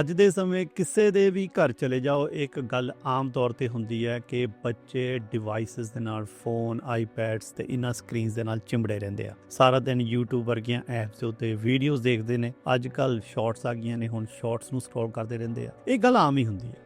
ਅੱਜ ਦੇ ਸਮੇਂ ਕਿਸੇ ਦੇ ਵੀ ਘਰ ਚਲੇ ਜਾਓ, ਇੱਕ ਗੱਲ ਆਮ ਤੌਰ ਤੇ ਹੁੰਦੀ ਹੈ ਕਿ ਬੱਚੇ ਡਿਵਾਈਸਸ ਦੇ ਨਾਲ ਫੋਨ ਆਈਪੈਡਸ ਤੇ ਇਨਾਂ ਸਕਰੀਨਸ ਦੇ ਨਾਲ ਚਿੰਬੜੇ ਰਹਿੰਦੇ ਆ। ਸਾਰਾ ਦਿਨ YouTube ਵਰਗੀਆਂ ਐਪਸ ਦੇ ਉੱਤੇ ਵੀਡੀਓਜ਼ ਦੇਖਦੇ ਨੇ। ਅੱਜ ਕੱਲ ਸ਼ਾਰਟਸ ਆ ਗਈਆਂ ਨੇ, ਹੁਣ ਸ਼ਾਰਟਸ ਨੂੰ ਸਕਰੋਲ ਕਰਦੇ ਰਹਿੰਦੇ ਆ। ਇਹ ਗੱਲ ਆਮ ਹੀ ਹੁੰਦੀ ਹੈ।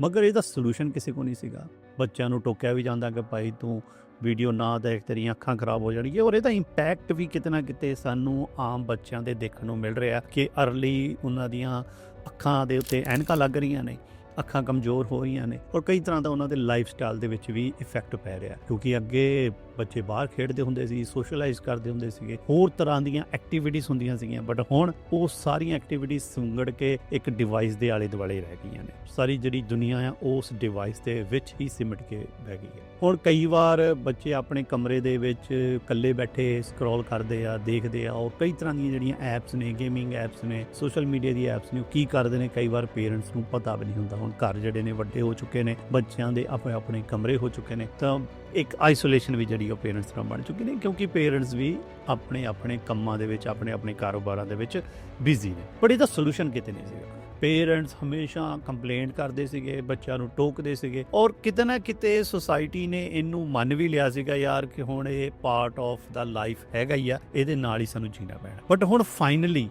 ਮਗਰ ਇਹਦਾ ਸੋਲੂਸ਼ਨ ਕਿਸੇ ਕੋ ਨਹੀਂ ਸੀਗਾ। ਬੱਚਿਆਂ ਨੂੰ ਟੋਕਿਆ ਵੀ ਜਾਂਦਾ ਕਿ ਭਾਈ ਤੂੰ ਵੀਡੀਓ ਨਾ ਦੇਖ, ਤੇਰੀਆਂ ਅੱਖਾਂ ਖਰਾਬ ਹੋ ਜਾਣਗੀਆਂ। ਔਰ ਇਹਦਾ ਇੰਪੈਕਟ ਵੀ ਕਿਤੇ ਨਾ ਕਿਤੇ ਸਾਨੂੰ ਆਮ ਬੱਚਿਆਂ ਦੇ ਦੇਖਣ ਨੂੰ ਮਿਲ ਰਿਹਾ ਕਿ ਅਰਲੀ ਉਹਨਾਂ ਦੀਆਂ ਅੱਖਾਂ ਦੇ ਉੱਤੇ ਐਨਕਾਂ ਲੱਗ ਰਹੀਆਂ ਨੇ। ਅੱਖਾਂ ਕਮਜ਼ੋਰ ਹੋ ਰਹੀਆਂ ਨੇ ਔਰ ਕਈ ਤਰ੍ਹਾਂ ਦਾ ਉਹਨਾਂ ਦੇ ਲਾਈਫ ਸਟਾਈਲ ਦੇ ਵਿੱਚ ਵੀ ਇਫੈਕਟ ਪੈ ਰਿਹਾ ਕਿਉਂਕਿ ਅੱਗੇ ਬੱਚੇ ਬਾਹਰ ਖੇਡਦੇ ਹੁੰਦੇ ਸੀ ਸੋਸ਼ਲਾਈਜ਼ ਕਰਦੇ ਹੁੰਦੇ ਸੀਗੇ, ਹੋਰ ਤਰ੍ਹਾਂ ਦੀਆਂ ਐਕਟੀਵਿਟੀਜ਼ ਹੁੰਦੀਆਂ ਸੀਗੀਆਂ ਬਟ ਹੁਣ ਉਹ ਸਾਰੀਆਂ ਐਕਟੀਵਿਟੀਜ਼ ਸੁੰਗੜ ਕੇ ਇੱਕ ਡਿਵਾਈਸ ਦੇ ਆਲੇ ਦੁਆਲੇ ਰਹਿ ਗਈਆਂ ਨੇ। ਸਾਰੀ ਜਿਹੜੀ ਦੁਨੀਆ ਆ, ਉਸ ਡਿਵਾਈਸ ਦੇ ਵਿੱਚ ਹੀ ਸਿਮਟ ਕੇ ਬਹਿ ਗਈ ਹੈ। ਹੁਣ ਕਈ ਵਾਰ ਬੱਚੇ ਆਪਣੇ ਕਮਰੇ ਦੇ ਵਿੱਚ ਇਕੱਲੇ ਬੈਠੇ ਸਕਰੋਲ ਕਰਦੇ ਆ, ਦੇਖਦੇ ਆ ਔਰ ਕਈ ਤਰ੍ਹਾਂ ਦੀਆਂ ਜਿਹੜੀਆਂ ਐਪਸ ਨੇ ਗੇਮਿੰਗ ਐਪਸ ਨੇ ਸੋਸ਼ਲ ਮੀਡੀਆ ਦੀ ਐਪਸ ਨੇ, ਉਹ ਕੀ ਕਰਦੇ ਨੇ? ਕਈ ਵਾਰ ਪੇਰੈਂਟਸ ਨੂੰ ਪਤਾ ਵੀ ਨਹੀਂ ਹੁੰਦਾ। ਹੁਣ ਘਰ ਜਿਹੜੇ ਨੇ ਵੱਡੇ ਹੋ ਚੁੱਕੇ ਨੇ, ਬੱਚਿਆਂ ਦੇ ਆਪਣੇ ਆਪਣੇ ਕਮਰੇ ਹੋ ਚੁੱਕੇ ਨੇ, ਤਾਂ ਇੱਕ ਆਈਸੋਲੇਸ਼ਨ ਵੀ ਜਿਹੜੀ ਉਹ ਪੇਰੈਂਟਸ ਨਾਲ ਬਣ ਚੁੱਕੀ ਨੇ, ਕਿਉਂਕਿ ਪੇਰੈਂਟਸ ਵੀ ਆਪਣੇ ਆਪਣੇ ਕੰਮਾਂ ਦੇ ਵਿੱਚ, ਆਪਣੇ ਆਪਣੇ ਕਾਰੋਬਾਰਾਂ ਦੇ ਵਿੱਚ ਬਿਜ਼ੀ ਨੇ। ਪਰ ਇਹਦਾ ਸੋਲੂਸ਼ਨ ਕਿਤੇ ਨਹੀਂ ਸੀਗਾ। ਪੇਰੈਂਟਸ ਹਮੇਸ਼ਾ ਕੰਪਲੇਂਟ ਕਰਦੇ ਸੀਗੇ, ਬੱਚਿਆਂ ਨੂੰ ਟੋਕਦੇ ਸੀਗੇ ਔਰ ਕਿਤੇ ਨਾ ਕਿਤੇ ਸੋਸਾਇਟੀ ਨੇ ਇਹਨੂੰ ਮੰਨ ਵੀ ਲਿਆ ਸੀਗਾ ਯਾਰ ਕਿ ਹੁਣ ਇਹ ਪਾਰਟ ਆਫ ਦਾ ਲਾਈਫ ਹੈਗਾ ਹੀ ਆ, ਇਹਦੇ ਨਾਲ ਹੀ ਸਾਨੂੰ ਜੀਣਾ ਪੈਣਾ। ਬਟ ਹੁਣ ਫਾਈਨਲੀ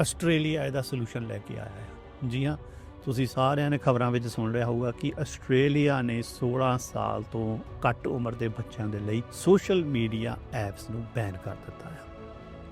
ਆਸਟ੍ਰੇਲੀਆ ਇਹਦਾ ਸੋਲੂਸ਼ਨ ਲੈ ਕੇ ਆਇਆ ਹੈ। ਜੀ ਹਾਂ ਤੁਸੀਂ ਸਾਰਿਆਂ ਨੇ ਖਬਰਾਂ ਵਿੱਚ ਸੁਣ ਲਿਆ ਹੋਊਗਾ ਕਿ ਆਸਟ੍ਰੇਲੀਆ ਨੇ 16 ਸਾਲ ਤੋਂ ਘੱਟ ਉਮਰ ਦੇ ਬੱਚਿਆਂ ਦੇ ਲਈ ਸੋਸ਼ਲ ਮੀਡੀਆ ਐਪਸ ਨੂੰ ਬੈਨ ਕਰ ਦਿੱਤਾ ਹੈ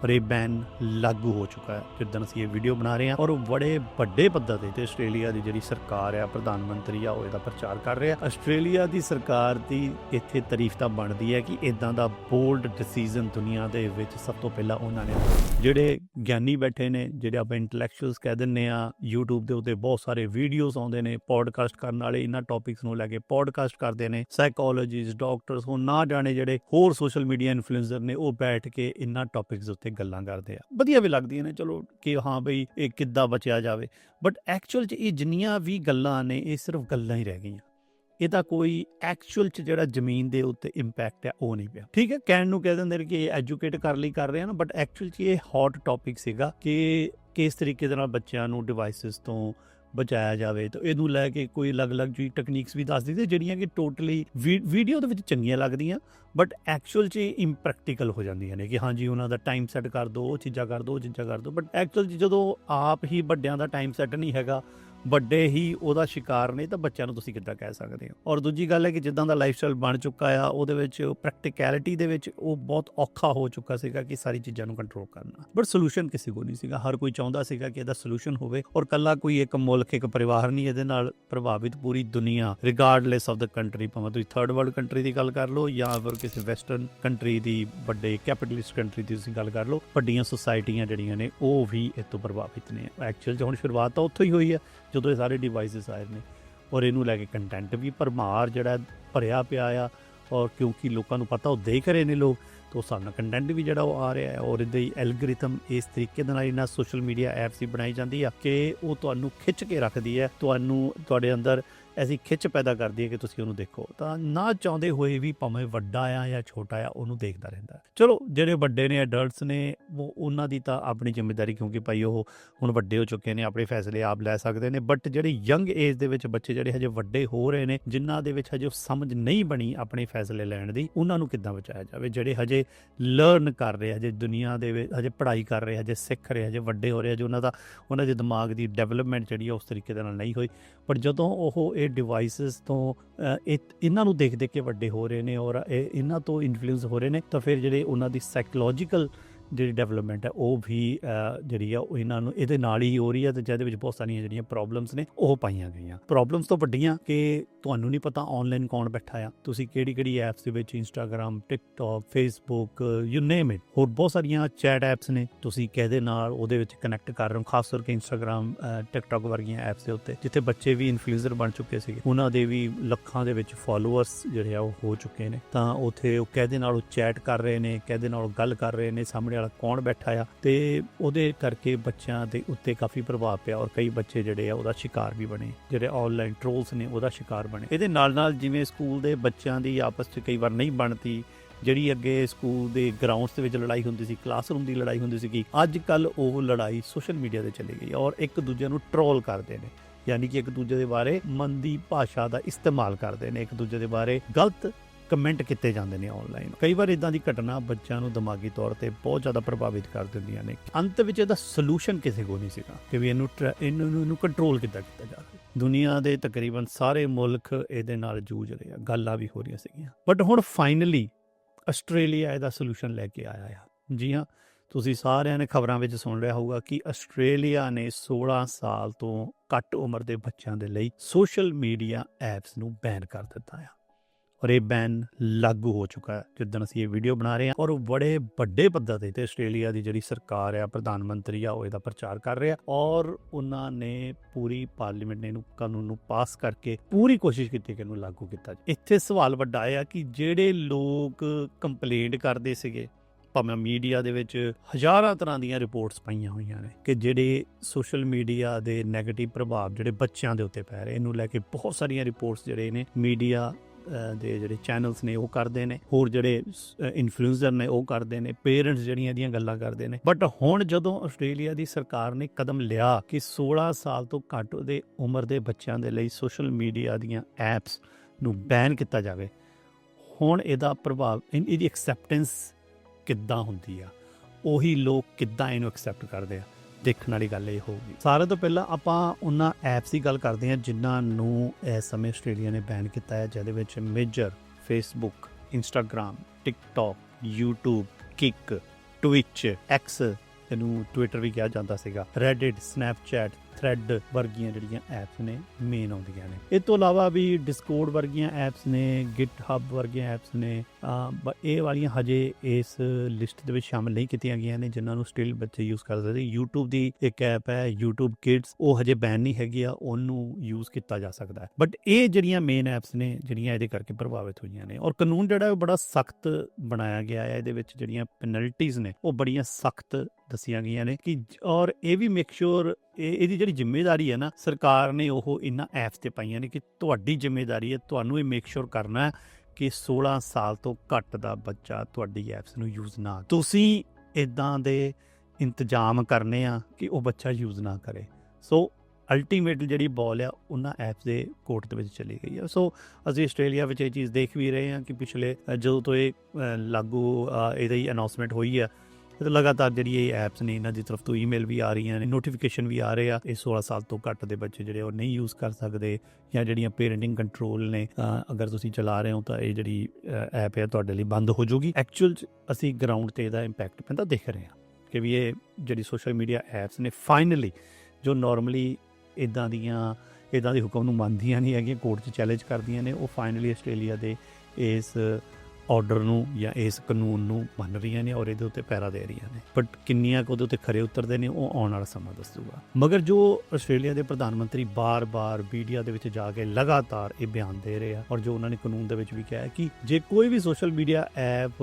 ਪਰ ਇਹ ਬੈਨ ਲਾਗੂ ਹੋ ਚੁੱਕਾ ਹੈ। ਜਿੱਦਣ ਅਸੀਂ ਇਹ ਵੀਡੀਓ ਬਣਾ ਰਹੇ ਹਾਂ ਔਰ ਬੜੇ ਵੱਡੇ ਪੱਧਰ ਤੇ ਤੇ ਆਸਟ੍ਰੇਲੀਆ ਦੀ ਜਿਹੜੀ ਸਰਕਾਰ ਆ ਪ੍ਰਧਾਨ ਮੰਤਰੀ ਆ, ਉਹ ਇਹਦਾ ਪ੍ਰਚਾਰ ਕਰ ਰਿਹਾ ਆਸਟ੍ਰੇਲੀਆ ਦੀ ਸਰਕਾਰ ਦੀ ਇੱਥੇ ਤਾਰੀਫ ਤਾਂ ਬਣਦੀ ਹੈ ਕਿ ਇਦਾਂ ਦਾ ਬੋਲਡ ਡਿਸੀਜਨ ਦੁਨੀਆ ਦੇ ਵਿੱਚ ਸਭ ਤੋਂ ਪਹਿਲਾਂ ਉਹਨਾਂ ਨੇ ਜਿਹੜੇ ਗਿਆਨੀ ਬੈਠੇ ਨੇ, ਜਿਹੜੇ ਆਪਾਂ ਇੰਟੈਲੈਕਚੁਅਲਸ ਕਹਿ ਦਿੰਨੇ ਆ YouTube ਦੇ ਉੱਤੇ ਬਹੁਤ ਸਾਰੇ ਵੀਡੀਓਜ਼ ਆਉਂਦੇ ਨੇ ਪੋਡਕਾਸਟ ਕਰਨ ਵਾਲੇ ਇਹਨਾਂ ਟੌਪਿਕਸ ਨੂੰ ਲੈ ਕੇ ਪੋਡਕਾਸਟ ਕਰਦੇ ਨੇ ਸਾਈਕੋਲੋਜਿਸਟ ਡਾਕਟਰਸ ਹੁਣ ਨਾ ਜਾਣੇ ਜਿਹੜੇ ਹੋਰ ਸੋਸ਼ਲ ਮੀਡੀਆ ਇਨਫਲੂਐਂਸਰ ਨੇ, ਉਹ ਬੈਠ ਕੇ ਇਹਨਾਂ ਟੌਪਿਕਸ ਉੱਤੇ ਗੱਲਾਂ ਕਰਦੇ ਆ। ਵਧੀਆ ਵੀ ਲੱਗਦੀਆਂ ਨੇ, ਚਲੋ ਕਿ ਹਾਂ ਬਈ ਇਹ ਕਿੱਦਾਂ ਬਚਿਆ ਜਾਵੇ। ਬਟ ਐਕਚੁਅਲ ਚ ਇਹ ਜਿੰਨੀਆਂ ਵੀ ਗੱਲਾਂ ਨੇ, ਇਹ ਸਿਰਫ ਗੱਲਾਂ ਹੀ ਰਹਿ ਗਈਆਂ। ਇਹਦਾ ਕੋਈ ਐਕਚੁਅਲ ਚ ਜਿਹੜਾ ਜ਼ਮੀਨ ਦੇ ਉੱਤੇ ਇੰਪੈਕਟ ਹੈ ਉਹ ਨਹੀਂ ਪਿਆ। ਠੀਕ ਹੈ, ਕਹਿਣ ਨੂੰ ਕਹਿ ਦਿੰਦੇ ਨੇ ਕਿ ਇਹ ਐਜੂਕੇਟ ਕਰ ਲਈ ਕਰ ਰਹੇ ਨਾ ਬਟ ਐਕਚੁਅਲ ਚ ਇਹ ਹੌਟ ਟੌਪਿਕ ਸੀਗਾ ਕਿ ਕਿਸ ਤਰੀਕੇ ਦੇ ਨਾਲ ਬੱਚਿਆਂ ਨੂੰ ਡਿਵਾਈਸਸ ਤੋਂ ਬਚਾਇਆ ਜਾਵੇ, ਤਾਂ ਇਹਨੂੰ ਲੈ ਕੇ ਕੋਈ ਅਲੱਗ-ਅਲੱਗ ਜੀ ਟੈਕਨੀਕਸ ਵੀ ਦੱਸ ਦਿੱਤੇ ਜਿਹੜੀਆਂ ਕਿ ਟੋਟਲੀ ਵੀਡੀਓ ਦੇ ਵਿੱਚ ਚੰਗੀਆਂ ਲੱਗਦੀਆਂ ਬਟ ਐਕਚੁਅਲ 'ਚ ਇੰਪ੍ਰੈਕਟੀਕਲ ਹੋ ਜਾਂਦੀਆਂ ਨੇ ਕਿ ਹਾਂਜੀ ਉਹਨਾਂ ਦਾ ਟਾਈਮ ਸੈੱਟ ਕਰ ਦਿਓ ਉਹ ਚੀਜ਼ਾਂ ਕਰ ਦਿਓ ਉਹ ਚੀਜ਼ਾਂ ਕਰ ਦਿਓ ਬਟ ਐਕਚੁਅਲ 'ਚ ਜਦੋਂ ਆਪ ਹੀ ਵੱਡਿਆਂ ਦਾ ਟਾਈਮ ਸੈੱਟ ਨਹੀਂ ਹੈਗਾ ਵੱਡੇ ਹੀ ਉਹਦਾ ਸ਼ਿਕਾਰ ਨੇ, ਤਾਂ ਬੱਚਿਆਂ ਨੂੰ ਤੁਸੀਂ ਕਿੱਦਾਂ ਕਹਿ ਸਕਦੇ ਹੋ? ਔਰ ਦੂਜੀ ਗੱਲ ਹੈ ਕਿ ਜਿੱਦਾਂ ਦਾ ਲਾਈਫਸਟਾਈਲ ਬਣ ਚੁੱਕਾ ਆ, ਉਹਦੇ ਵਿੱਚ ਪ੍ਰੈਕਟੀਕੈਲਿਟੀ ਦੇ ਵਿੱਚ ਉਹ ਬਹੁਤ ਔਖਾ ਹੋ ਚੁੱਕਾ ਸੀਗਾ ਕਿ ਸਾਰੀ ਚੀਜ਼ਾਂ ਨੂੰ ਕੰਟਰੋਲ ਕਰਨਾ। ਬਟ ਸੋਲੂਸ਼ਨ ਕਿਸੇ ਕੋਲ ਨਹੀਂ ਸੀਗਾ। ਹਰ ਕੋਈ ਚਾਹੁੰਦਾ ਸੀਗਾ ਕਿ ਇਹਦਾ ਸੋਲੂਸ਼ਨ ਹੋਵੇ। ਔਰ ਕੱਲਾ ਕੋਈ ਇੱਕ ਮੁਲਕ, ਇੱਕ ਪਰਿਵਾਰ ਨਹੀਂ ਇਹਦੇ ਨਾਲ ਪ੍ਰਭਾਵਿਤ ਪੂਰੀ ਦੁਨੀਆ ਰਿਗਾਰਡਲੈਸ ਆਫ ਦਾ ਕੰਟਰੀ ਭਾਵੇਂ ਤੁਸੀਂ ਥਰਡ ਵਰਲਡ ਕੰਟਰੀ ਦੀ ਗੱਲ ਕਰ ਲਓ ਜਾਂ ਫਿਰ ਕਿਸੇ ਵੈਸਟਰਨ ਕੰਟਰੀ ਦੀ, ਵੱਡੇ ਕੈਪੀਟਲਿਸਟ ਕੰਟਰੀ ਦੀ ਤੁਸੀਂ ਗੱਲ ਕਰ ਲਓ, ਵੱਡੀਆਂ ਸੁਸਾਇਟੀਆਂ ਜਿਹੜੀਆਂ ਨੇ, ਉਹ ਵੀ ਇਹ ਤੋਂ ਪ੍ਰਭਾਵਿਤ ਨੇ। ਐਕਚੁਅਲ 'ਚ ਹੁਣ ਸ਼ੁਰੂਆਤ ਤਾਂ ਉੱਥੋਂ ਹੀ ਹੋਈ ਹੈ। ਜਦੋਂ ਇਹ ਸਾਰੇ ਡਿਵਾਈਸਸ ਆਏ ਨੇ ਔਰ ਇਹਨੂੰ ਲੈ ਕੇ ਕੰਟੈਂਟ ਵੀ ਭਰਮਾਰ ਜਿਹੜਾ ਭਰਿਆ ਪਿਆ ਆ ਔਰ ਕਿਉਂਕਿ ਲੋਕਾਂ ਨੂੰ ਪਤਾ ਉਹ ਦੇਖ ਰਹੇ ਨੇ ਲੋਕ, ਤਾਂ ਉਸ ਹਿਸਾਬ ਨਾਲ ਕੰਟੈਂਟ ਵੀ ਜਿਹੜਾ ਉਹ ਆ ਰਿਹਾ ਹੈ ਔਰ ਇਹਦੇ ਐਲਗੋਰਿਥਮ ਇਸ ਤਰੀਕੇ ਦੇ ਨਾਲ ਇਹਨਾਂ ਸੋਸ਼ਲ ਮੀਡੀਆ ਐਪਸ ਹੀ ਬਣਾਈ ਜਾਂਦੀ ਆ ਕਿ ਉਹ ਤੁਹਾਨੂੰ ਖਿੱਚ ਕੇ ਰੱਖਦੀ ਹੈ, ਤੁਹਾਨੂੰ ਤੁਹਾਡੇ ਅੰਦਰ ਐਸੀ ਖਿੱਚ ਪੈਦਾ ਕਰਦੀ ਹੈ ਕਿ ਤੁਸੀਂ ਉਹਨੂੰ ਦੇਖੋ, ਤਾਂ ਨਾ ਚਾਹੁੰਦੇ ਹੋਏ ਵੀ ਭਾਵੇਂ ਵੱਡਾ ਆ ਜਾਂ ਛੋਟਾ ਆ, ਉਹਨੂੰ ਦੇਖਦਾ ਰਹਿੰਦਾ। ਚਲੋ, ਜਿਹੜੇ ਵੱਡੇ ਨੇ ਅਡਲਟਸ ਨੇ, ਉਹ ਉਹਨਾਂ ਦੀ ਤਾਂ ਆਪਣੀ ਜ਼ਿੰਮੇਵਾਰੀ ਕਿਉਂਕਿ ਭਾਈ ਉਹ ਹੁਣ ਵੱਡੇ ਹੋ ਚੁੱਕੇ ਨੇ, ਆਪਣੇ ਫੈਸਲੇ ਆਪ ਲੈ ਸਕਦੇ ਨੇ ਬਟ ਜਿਹੜੇ ਯੰਗ ਏਜ ਦੇ ਵਿੱਚ ਬੱਚੇ ਜਿਹੜੇ ਹਜੇ ਵੱਡੇ ਹੋ ਰਹੇ ਨੇ, ਜਿਨ੍ਹਾਂ ਦੇ ਵਿੱਚ ਹਜੇ ਸਮਝ ਨਹੀਂ ਬਣੀ ਆਪਣੇ ਫੈਸਲੇ ਲੈਣ ਦੀ, ਉਹਨਾਂ ਨੂੰ ਕਿੱਦਾਂ ਬਚਾਇਆ ਜਾਵੇ? ਜਿਹੜੇ ਹਜੇ ਲਰਨ ਕਰ ਰਹੇ, ਹਜੇ ਦੁਨੀਆ ਦੇ ਵਿੱਚ, ਹਜੇ ਪੜ੍ਹਾਈ ਕਰ ਰਹੇ, ਹਜੇ ਸਿੱਖ ਰਹੇ, ਹਜੇ ਵੱਡੇ ਹੋ ਰਹੇ, ਹਜੇ ਉਹਨਾਂ ਦਾ, ਉਹਨਾਂ ਦੇ ਦਿਮਾਗ ਦੀ ਡਿਵੈਲਪਮੈਂਟ ਜਿਹੜੀ ਆ, ਉਸ ਤਰੀਕੇ ਦੇ ਨਾਲ ਨਹੀਂ ਹੋਈ। ਪਰ ਜਦੋਂ ਉਹ ਇਹ ਡਿਵਾਈਸਸ ਤੋਂ ਇਹਨਾਂ ਨੂੰ ਦੇਖ ਦੇਖ ਕੇ ਵੱਡੇ ਹੋ ਰਹੇ ਨੇ ਔਰ ਇਹਨਾਂ ਤੋਂ ਇਨਫਲੂਐਂਸ ਹੋ ਰਹੇ ਨੇ, ਤਾਂ ਫਿਰ ਜਿਹੜੇ ਉਹਨਾਂ ਦੀ ਸਾਈਕੋਲੋਜੀਕਲ ਜਿਹੜੀ ਡਿਵੈਲਪਮੈਂਟ ਹੈ, ਉਹ ਵੀ ਜਿਹੜੀ ਆ, ਉਹ ਇਹਨਾਂ ਨੂੰ, ਇਹਦੇ ਨਾਲ ਹੀ ਹੋ ਰਹੀ ਹੈ ਤੇ ਜਿਹਦੇ ਵਿੱਚ ਬਹੁਤ ਸਾਰੀਆਂ ਜਿਹੜੀਆਂ ਪ੍ਰੋਬਲਮਸ ਨੇ, ਉਹ ਪਾਈਆਂ ਗਈਆਂ। ਪ੍ਰੋਬਲਮਸ ਤੋਂ ਵੱਡੀਆਂ ਕਿ ਤੁਹਾਨੂੰ ਨਹੀਂ ਪਤਾ ਆਨਲਾਈਨ ਕੌਣ ਬੈਠਾ ਆ। ਤੁਸੀਂ ਕਿਹੜੀ ਕਿਹੜੀ ਐਪਸ ਦੇ ਵਿੱਚ Instagram TikTok Facebook you name it ਹੋਰ ਬਹੁਤ ਸਾਰੀਆਂ ਚੈਟ ਐਪਸ ਨੇ। ਤੁਸੀਂ ਕਿਹਦੇ ਨਾਲ ਉਹਦੇ ਵਿੱਚ ਕਨੈਕਟ ਕਰ ਰਹੇ ਹੋ, ਖਾਸ ਕਰਕੇ ਇੰਸਟਾਗ੍ਰam ਟਿਕਟੌਕ ਵਰਗੀਆਂ ਐਪਸ ਦੇ ਉੱਤੇ, ਜਿੱਥੇ ਬੱਚੇ ਵੀ ਇਨਫਲੂਐਂਸਰ ਬਣ ਚੁੱਕੇ ਸੀਗੇ। ਉਹਨਾਂ ਦੇ ਵੀ ਲੱਖਾਂ ਦੇ ਵਿੱਚ ਫਾਲੋਅਰਸ ਜਿਹੜੇ ਆ, ਉਹ ਹੋ ਚੁੱਕੇ ਨੇ। ਤਾਂ ਉੱਥੇ ਉਹ ਕਿਹਦੇ ਨਾਲ ਉਹ ਚੈਟ ਕਰ ਰਹੇ ਨੇ, ਕਿਹਦੇ ਨਾਲ ਗੱਲ ਕਰ ਰਹੇ ਨੇ, ਸਾਹਮਣੇ ਵਾਲਾ ਕੌਣ ਬੈਠਾ ਆ ਤੇ ਉਹਦੇ ਕਰਕੇ ਬੱਚਿਆਂ ਦੇ ਉੱਤੇ ਕਾਫੀ ਪ੍ਰਭਾਵ ਪਿਆ ਔਰ ਕਈ ਬੱਚੇ ਜਿਹੜੇ ਆ ਉਹਦਾ ਸ਼ਿਕਾਰ ਵੀ ਬਣੇ, ਜਿਹੜੇ ਆਨਲਾਈਨ ਟ੍ਰੋਲਸ ਨੇ ਉਹਦਾ ਸ਼ਿਕਾਰ ਬਣੇ। ਇਹਦੇ ਨਾਲ ਨਾਲ ਜਿਵੇਂ ਸਕੂਲ ਦੇ ਬੱਚਿਆਂ ਦੀ ਆਪਸ 'ਚ ਕਈ ਵਾਰ ਨਹੀਂ ਬਣਦੀ, ਜਿਹੜੀ ਅੱਗੇ ਸਕੂਲ ਦੇ ਗਰਾਊਂਡਸ ਦੇ ਵਿੱਚ ਲੜਾਈ ਹੁੰਦੀ ਸੀ ਕਲਾਸਰੂਮ ਦੀ ਲੜਾਈ ਹੁੰਦੀ ਸੀਗੀ ਅੱਜ ਕੱਲ ਉਹ ਲੜਾਈ ਸੋਸ਼ਲ ਮੀਡੀਆ ਤੇ ਚਲੀ ਗਈ ਔਰ ਇੱਕ ਦੂਜੇ ਨੂੰ ਟਰੋਲ ਕਰਦੇ ਨੇ। ਯਾਨੀ ਕਿ ਇੱਕ ਦੂਜੇ ਦੇ ਬਾਰੇ ਮੰਦੀ ਭਾਸ਼ਾ ਦਾ ਇਸਤੇਮਾਲ ਕਰਦੇ ਨੇ, ਇੱਕ ਦੂਜੇ ਦੇ ਬਾਰੇ ਗਲਤ ਕਮੈਂਟ ਕੀਤੇ ਜਾਂਦੇ ਨੇ ਆਨਲਾਈਨ ਕਈ ਵਾਰ ਇਦਾਂ ਦੀ ਘਟਨਾ ਬੱਚਿਆਂ ਨੂੰ ਦਿਮਾਗੀ ਤੌਰ ਤੇ ਬਹੁਤ ਜ਼ਿਆਦਾ ਪ੍ਰਭਾਵਿਤ ਕਰ ਦਿੰਦੀਆਂ ਨੇ। ਅੰਤ ਵਿੱਚ ਇਹਦਾ ਸੋਲੂਸ਼ਨ ਕਿਸੇ ਕੋਲ ਨਹੀਂ ਸੀਗਾ ਕਿ ਵੀ ਇਹਨੂੰ ਟਰ- ਇਹਨੂੰ ਇਹਨੂੰ- ਕੰਟਰੋਲ ਕਿੱਦਾਂ ਕੀਤਾ ਜਾਵੇ ਦੁਨੀਆ ਦੇ ਤਕਰੀਬਨ ਸਾਰੇ ਮੁਲਕ ਇਹਦੇ ਨਾਲ ਜੂਝ ਰਹੇ ਆ, ਗੱਲਾਂ ਵੀ ਹੋ ਰਹੀਆਂ ਸੀਗੀਆਂ। ਬਟ ਹੁਣ ਫਾਈਨਲੀ ਆਸਟ੍ਰੇਲੀਆ ਇਹਦਾ ਸੋਲੂਸ਼ਨ ਲੈ ਕੇ ਆਇਆ ਆ। ਜੀ ਹਾਂ, ਤੁਸੀਂ ਸਾਰਿਆਂ ਨੇ ਖਬਰਾਂ ਵਿੱਚ ਸੁਣ ਲਿਆ ਹੋਊਗਾ ਕਿ ਆਸਟ੍ਰੇਲੀਆ ਨੇ 16 ਸਾਲ ਤੋਂ ਘੱਟ ਉਮਰ ਦੇ ਬੱਚਿਆਂ ਦੇ ਲਈ ਸੋਸ਼ਲ ਮੀਡੀਆ ਐਪਸ ਨੂੰ ਬੈਨ ਕਰ ਦਿੱਤਾ ਆ। ਔਰ ਇਹ ਬੈਨ ਲਾਗੂ ਹੋ ਚੁੱਕਾ ਹੈ, ਜਿੱਦਣ ਅਸੀਂ ਇਹ ਵੀਡੀਓ ਬਣਾ ਰਹੇ ਹਾਂ ਔਰ ਬੜੇ ਵੱਡੇ ਪੱਧਰ ਤੇ ਤੇ ਆਸਟ੍ਰੇਲੀਆ ਦੀ ਜਿਹੜੀ ਸਰਕਾਰ ਆ ਪ੍ਰਧਾਨ ਮੰਤਰੀ ਆ, ਉਹ ਇਹਦਾ ਪ੍ਰਚਾਰ ਕਰ ਰਿਹਾ ਔਰ ਉਹਨਾਂ ਨੇ ਪੂਰੀ ਪਾਰਲੀਮੈਂਟ ਨੇ ਇਹਨੂੰ ਕਾਨੂੰਨ ਨੂੰ ਪਾਸ ਕਰਕੇ ਪੂਰੀ ਕੋਸ਼ਿਸ਼ ਕੀਤੀ ਕਿ ਇਹਨੂੰ ਲਾਗੂ ਕੀਤਾ ਜਾਏ ਇੱਥੇ ਸਵਾਲ ਵੱਡਾ ਇਹ ਆ ਕਿ ਜਿਹੜੇ ਲੋਕ ਕੰਪਲੇਂਟ ਕਰਦੇ ਸੀਗੇ, ਭਾਵੇਂ ਮੀਡੀਆ ਦੇ ਵਿੱਚ ਹਜ਼ਾਰਾਂ ਤਰ੍ਹਾਂ ਦੀਆਂ ਰਿਪੋਰਟਸ ਪਾਈਆਂ ਹੋਈਆਂ ਨੇ ਕਿ ਜਿਹੜੇ ਸੋਸ਼ਲ ਮੀਡੀਆ ਦੇ 네ਗੇਟਿਵ ਪ੍ਰਭਾਵ ਜਿਹੜੇ ਬੱਚਿਆਂ ਦੇ ਉੱਤੇ ਪੈ ਰਹੇ, ਇਹਨੂੰ ਲੈ ਕੇ ਬਹੁਤ ਸਾਰੀਆਂ ਰਿਪੋਰਟਸ ਜਿਹੜੇ ਨੇ, ਮੀਡੀਆ ਦੇ ਜਿਹੜੇ ਚੈਨਲਸ ਨੇ, ਉਹ ਕਰਦੇ ਨੇ। ਹੋਰ ਜਿਹੜੇ ਇਨਫਲੂਐਂਸਰ ਨੇ, ਉਹ ਕਰਦੇ ਨੇ। ਪੇਰੈਂਟਸ ਜਿਹੜੀਆਂ ਇਹਦੀਆਂ ਗੱਲਾਂ ਕਰਦੇ ਨੇ। ਬਟ ਹੁਣ ਜਦੋਂ ਆਸਟ੍ਰੇਲੀਆ ਦੀ ਸਰਕਾਰ ਨੇ ਕਦਮ ਲਿਆ ਕਿ 16 ਸਾਲ ਤੋਂ ਘੱਟ ਦੇ ਉਮਰ ਦੇ ਬੱਚਿਆਂ ਦੇ ਲਈ ਸੋਸ਼ਲ ਮੀਡੀਆ ਦੀਆਂ ਐਪਸ ਨੂੰ ਬੈਨ ਕੀਤਾ ਜਾਵੇ, ਹੁਣ ਇਹਦਾ ਪ੍ਰਭਾਵ ਇਹਦੀ ਐਕਸੈਪਟੈਂਸ ਕਿੱਦਾਂ ਹੁੰਦੀ ਆ? ਉਹੀ ਲੋਕ ਕਿੱਦਾਂ ਇਹਨੂੰ ਐਕਸੈਪਟ ਕਰਦੇ ਆ? ਦੇਖਣ ਵਾਲੀ ਗੱਲ ਇਹ ਹੋਊਗੀ। ਸਾਰਿਆਂ ਤੋਂ ਪਹਿਲਾਂ ਆਪਾਂ ਉਹਨਾਂ ਐਪਸ ਦੀ ਗੱਲ ਕਰਦੇ ਹਾਂ ਜਿਨ੍ਹਾਂ ਨੂੰ ਇਸ ਸਮੇਂ ਆਸਟ੍ਰੇਲੀਆ ਨੇ ਬੈਨ ਕੀਤਾ ਹੈ, ਜਿਹਦੇ ਵਿੱਚ major Facebook Instagram TikTok YouTube Kick Twitch X ਇਹਨੂੰ ਟਵਿੱਟਰ ਵੀ ਕਿਹਾ ਜਾਂਦਾ ਸੀਗਾ ਰੈਡਿਟ ਸਨੈਪਚੈਟ ਥ੍ਰੈਡ ਵਰਗੀਆਂ ਜਿਹੜੀਆਂ ਐਪਸ ਨੇ ਮੇਨ ਆਉਂਦੀਆਂ ਨੇ। ਇਹ ਤੋਂ ਇਲਾਵਾ ਵੀ ਡਿਸਕੋਰਡ ਵਰਗੀਆਂ ਐਪਸ ਨੇ, GitHub ਵਰਗੀਆਂ ਐਪਸ ਨੇ ਇਹ ਵਾਲੀਆਂ ਹਜੇ ਇਸ ਲਿਸਟ ਦੇ ਵਿੱਚ ਸ਼ਾਮਲ ਨਹੀਂ ਕੀਤੀਆਂ ਗਈਆਂ ਨੇ, ਜਿਨ੍ਹਾਂ ਨੂੰ ਸਟਿਲ ਬੱਚੇ ਯੂਜ਼ ਕਰ ਸਕਦੇ। YouTube ਦੀ ਇੱਕ ਐਪ ਹੈ, YouTube Kids, ਉਹ ਹਜੇ ਬੈਨ ਨਹੀਂ ਹੈਗੀ ਆ, ਉਹਨੂੰ ਯੂਜ਼ ਕੀਤਾ ਜਾ ਸਕਦਾ ਹੈ। ਬਟ ਇਹ ਜਿਹੜੀਆਂ ਮੇਨ ਐਪਸ ਨੇ, ਜਿਹੜੀਆਂ ਇਹਦੇ ਕਰਕੇ ਪ੍ਰਭਾਵਿਤ ਹੋਈਆਂ ਨੇ, ਔਰ ਕਾਨੂੰਨ ਜਿਹੜਾ ਉਹ ਬੜਾ ਸਖਤ ਬਣਾਇਆ ਗਿਆ ਹੈ, ਇਹਦੇ ਵਿੱਚ ਜਿਹੜੀਆਂ ਪੈਨਲਟੀਆਂ ਨੇ, ਉਹ ਬੜੀਆਂ ਸਖਤ ਦੱਸੀਆਂ ਗਈਆਂ ਨੇ ਕਿ, ਔਰ ਇਹ ਵੀ ਮੇਕ ਸ਼ੋਰ ਇਹ, ਇਹਦੀ ਜਿਹੜੀ ਜ਼ਿੰਮੇਵਾਰੀ ਹੈ ਨਾ, ਸਰਕਾਰ ਨੇ ਉਹ ਇਨ੍ਹਾਂ ਐਪਸ ਤੇ ਪਾਈਆਂ ਨੇ ਕਿ ਤੁਹਾਡੀ ਜ਼ਿੰਮੇਵਾਰੀ ਹੈ, ਤੁਹਾਨੂੰ ਇਹ ਮੇਕ ਸ਼ੋਰ ਕਰਨਾ ਹੈ ਕਿ 16 ਸਾਲ ਤੋਂ ਘੱਟ ਦਾ ਬੱਚਾ ਤੁਹਾਡੀ ਐਪਸ ਨੂੰ ਯੂਜ਼ ਨਾ ਤੁਸੀਂ ਇਦਾਂ ਦੇ ਇੰਤਜ਼ਾਮ ਕਰਨੇ ਆ ਕਿ ਉਹ ਬੱਚਾ ਯੂਜ਼ ਨਾ ਕਰੇ। ਸੋ ਅਲਟੀਮੇਟਲੀ ਜਿਹੜੀ ਬੋਲ ਆ, ਉਹਨਾਂ ਐਪਸ ਦੇ ਕੋਰਟ ਦੇ ਵਿੱਚ ਚਲੀ ਗਈ ਹੈ ਸੋ ਅਸੀਂ ਆਸਟ੍ਰੇਲੀਆ ਵਿੱਚ ਇਹ ਚੀਜ਼ ਦੇਖ ਵੀ ਰਹੇ ਹਾਂ ਕਿ ਪਿਛਲੇ ਜਦੋਂ ਤੋਂ ਇਹ ਲਾਗੂ ਇਹਦੀ ਅਨਾਉਂਸਮੈਂਟ ਹੋਈ ਹੈ ਤੇ ਲਗਾਤਾਰ ਜਿਹੜੀ ਇਹ ਐਪਸ ਨੇ, ਇਹਨਾਂ ਦੀ ਤਰਫ ਤੋਂ ਈਮੇਲ ਵੀ ਆ ਰਹੀਆਂ ਨੇ ਨੋਟੀਫਿਕੇਸ਼ਨ ਵੀ ਆ ਰਹੇ ਆ। ਇਹ 16 ਸਾਲ ਤੋਂ ਘੱਟ ਦੇ ਬੱਚੇ ਜਿਹੜੇ ਉਹ ਨਹੀਂ ਯੂਜ਼ ਕਰ ਸਕਦੇ ਜਾਂ ਜਿਹੜੀਆਂ ਪੇਰੈਂਟਿੰਗ ਕੰਟਰੋਲ ਨੇ ਅਗਰ ਤੁਸੀਂ ਚਲਾ ਰਹੇ ਹੋ, ਤਾਂ ਇਹ ਜਿਹੜੀ ਐਪ ਹੈ ਤੁਹਾਡੇ ਲਈ ਬੰਦ ਹੋ ਜਾਊਗੀ। ਐਕਚੁਅਲ ਅਸੀਂ ਗਰਾਊਂਡ ਤੇ ਇਹਦਾ ਇੰਪੈਕਟ ਪੈਂਦਾ ਦੇਖ ਰਹੇ ਹਾਂ ਕਿ ਵੀ ਇਹ ਜਿਹੜੀ ਸੋਸ਼ਲ ਮੀਡੀਆ ਐਪਸ ਨੇ ਫਾਈਨਲੀ ਜੋ ਨਾਰਮਲੀ ਇਦਾਂ ਦੀਆਂ ਇਦਾਂ ਦੇ ਹੁਕਮ ਨੂੰ ਮੰਨਦੀਆਂ ਨਹੀਂ ਹੈਗੀਆਂ ਕੋਰਟ 'ਚ ਚੈਲੰਜ ਕਰਦੀਆਂ ਨੇ, ਉਹ ਫਾਈਨਲੀ ਆਸਟ੍ਰੇਲੀਆ ਦੇ ਇਸ ਆਰਡਰ ਨੂੰ ਜਾਂ ਇਸ ਕਾਨੂੰਨ ਨੂੰ ਮੰਨ ਰਹੀਆਂ ਨੇ ਔਰ ਇਹਦੇ ਉੱਤੇ ਪੈਰਾ ਦੇ ਰਹੀਆਂ ਨੇ। ਬਟ ਕਿੰਨੀਆਂ ਕੁ ਉਹਦੇ ਉੱਤੇ ਖਰੇ ਉਤਰਦੇ ਨੇ, ਉਹ ਆਉਣ ਵਾਲਾ ਸਮਾਂ ਦੱਸੂਗਾ। ਮਗਰ ਜੋ ਆਸਟ੍ਰੇਲੀਆ ਦੇ ਪ੍ਰਧਾਨ ਮੰਤਰੀ ਬਾਰ-ਬਾਰ ਮੀਡੀਆ ਦੇ ਵਿੱਚ ਜਾ ਕੇ ਲਗਾਤਾਰ ਇਹ ਬਿਆਨ ਦੇ ਰਹੇ ਆ ਔਰ ਜੋ ਉਹਨਾਂ ਨੇ ਕਾਨੂੰਨ ਦੇ ਵਿੱਚ ਵੀ ਕਿਹਾ ਕਿ ਜੇ ਕੋਈ ਵੀ ਸੋਸ਼ਲ ਮੀਡੀਆ ਐਪ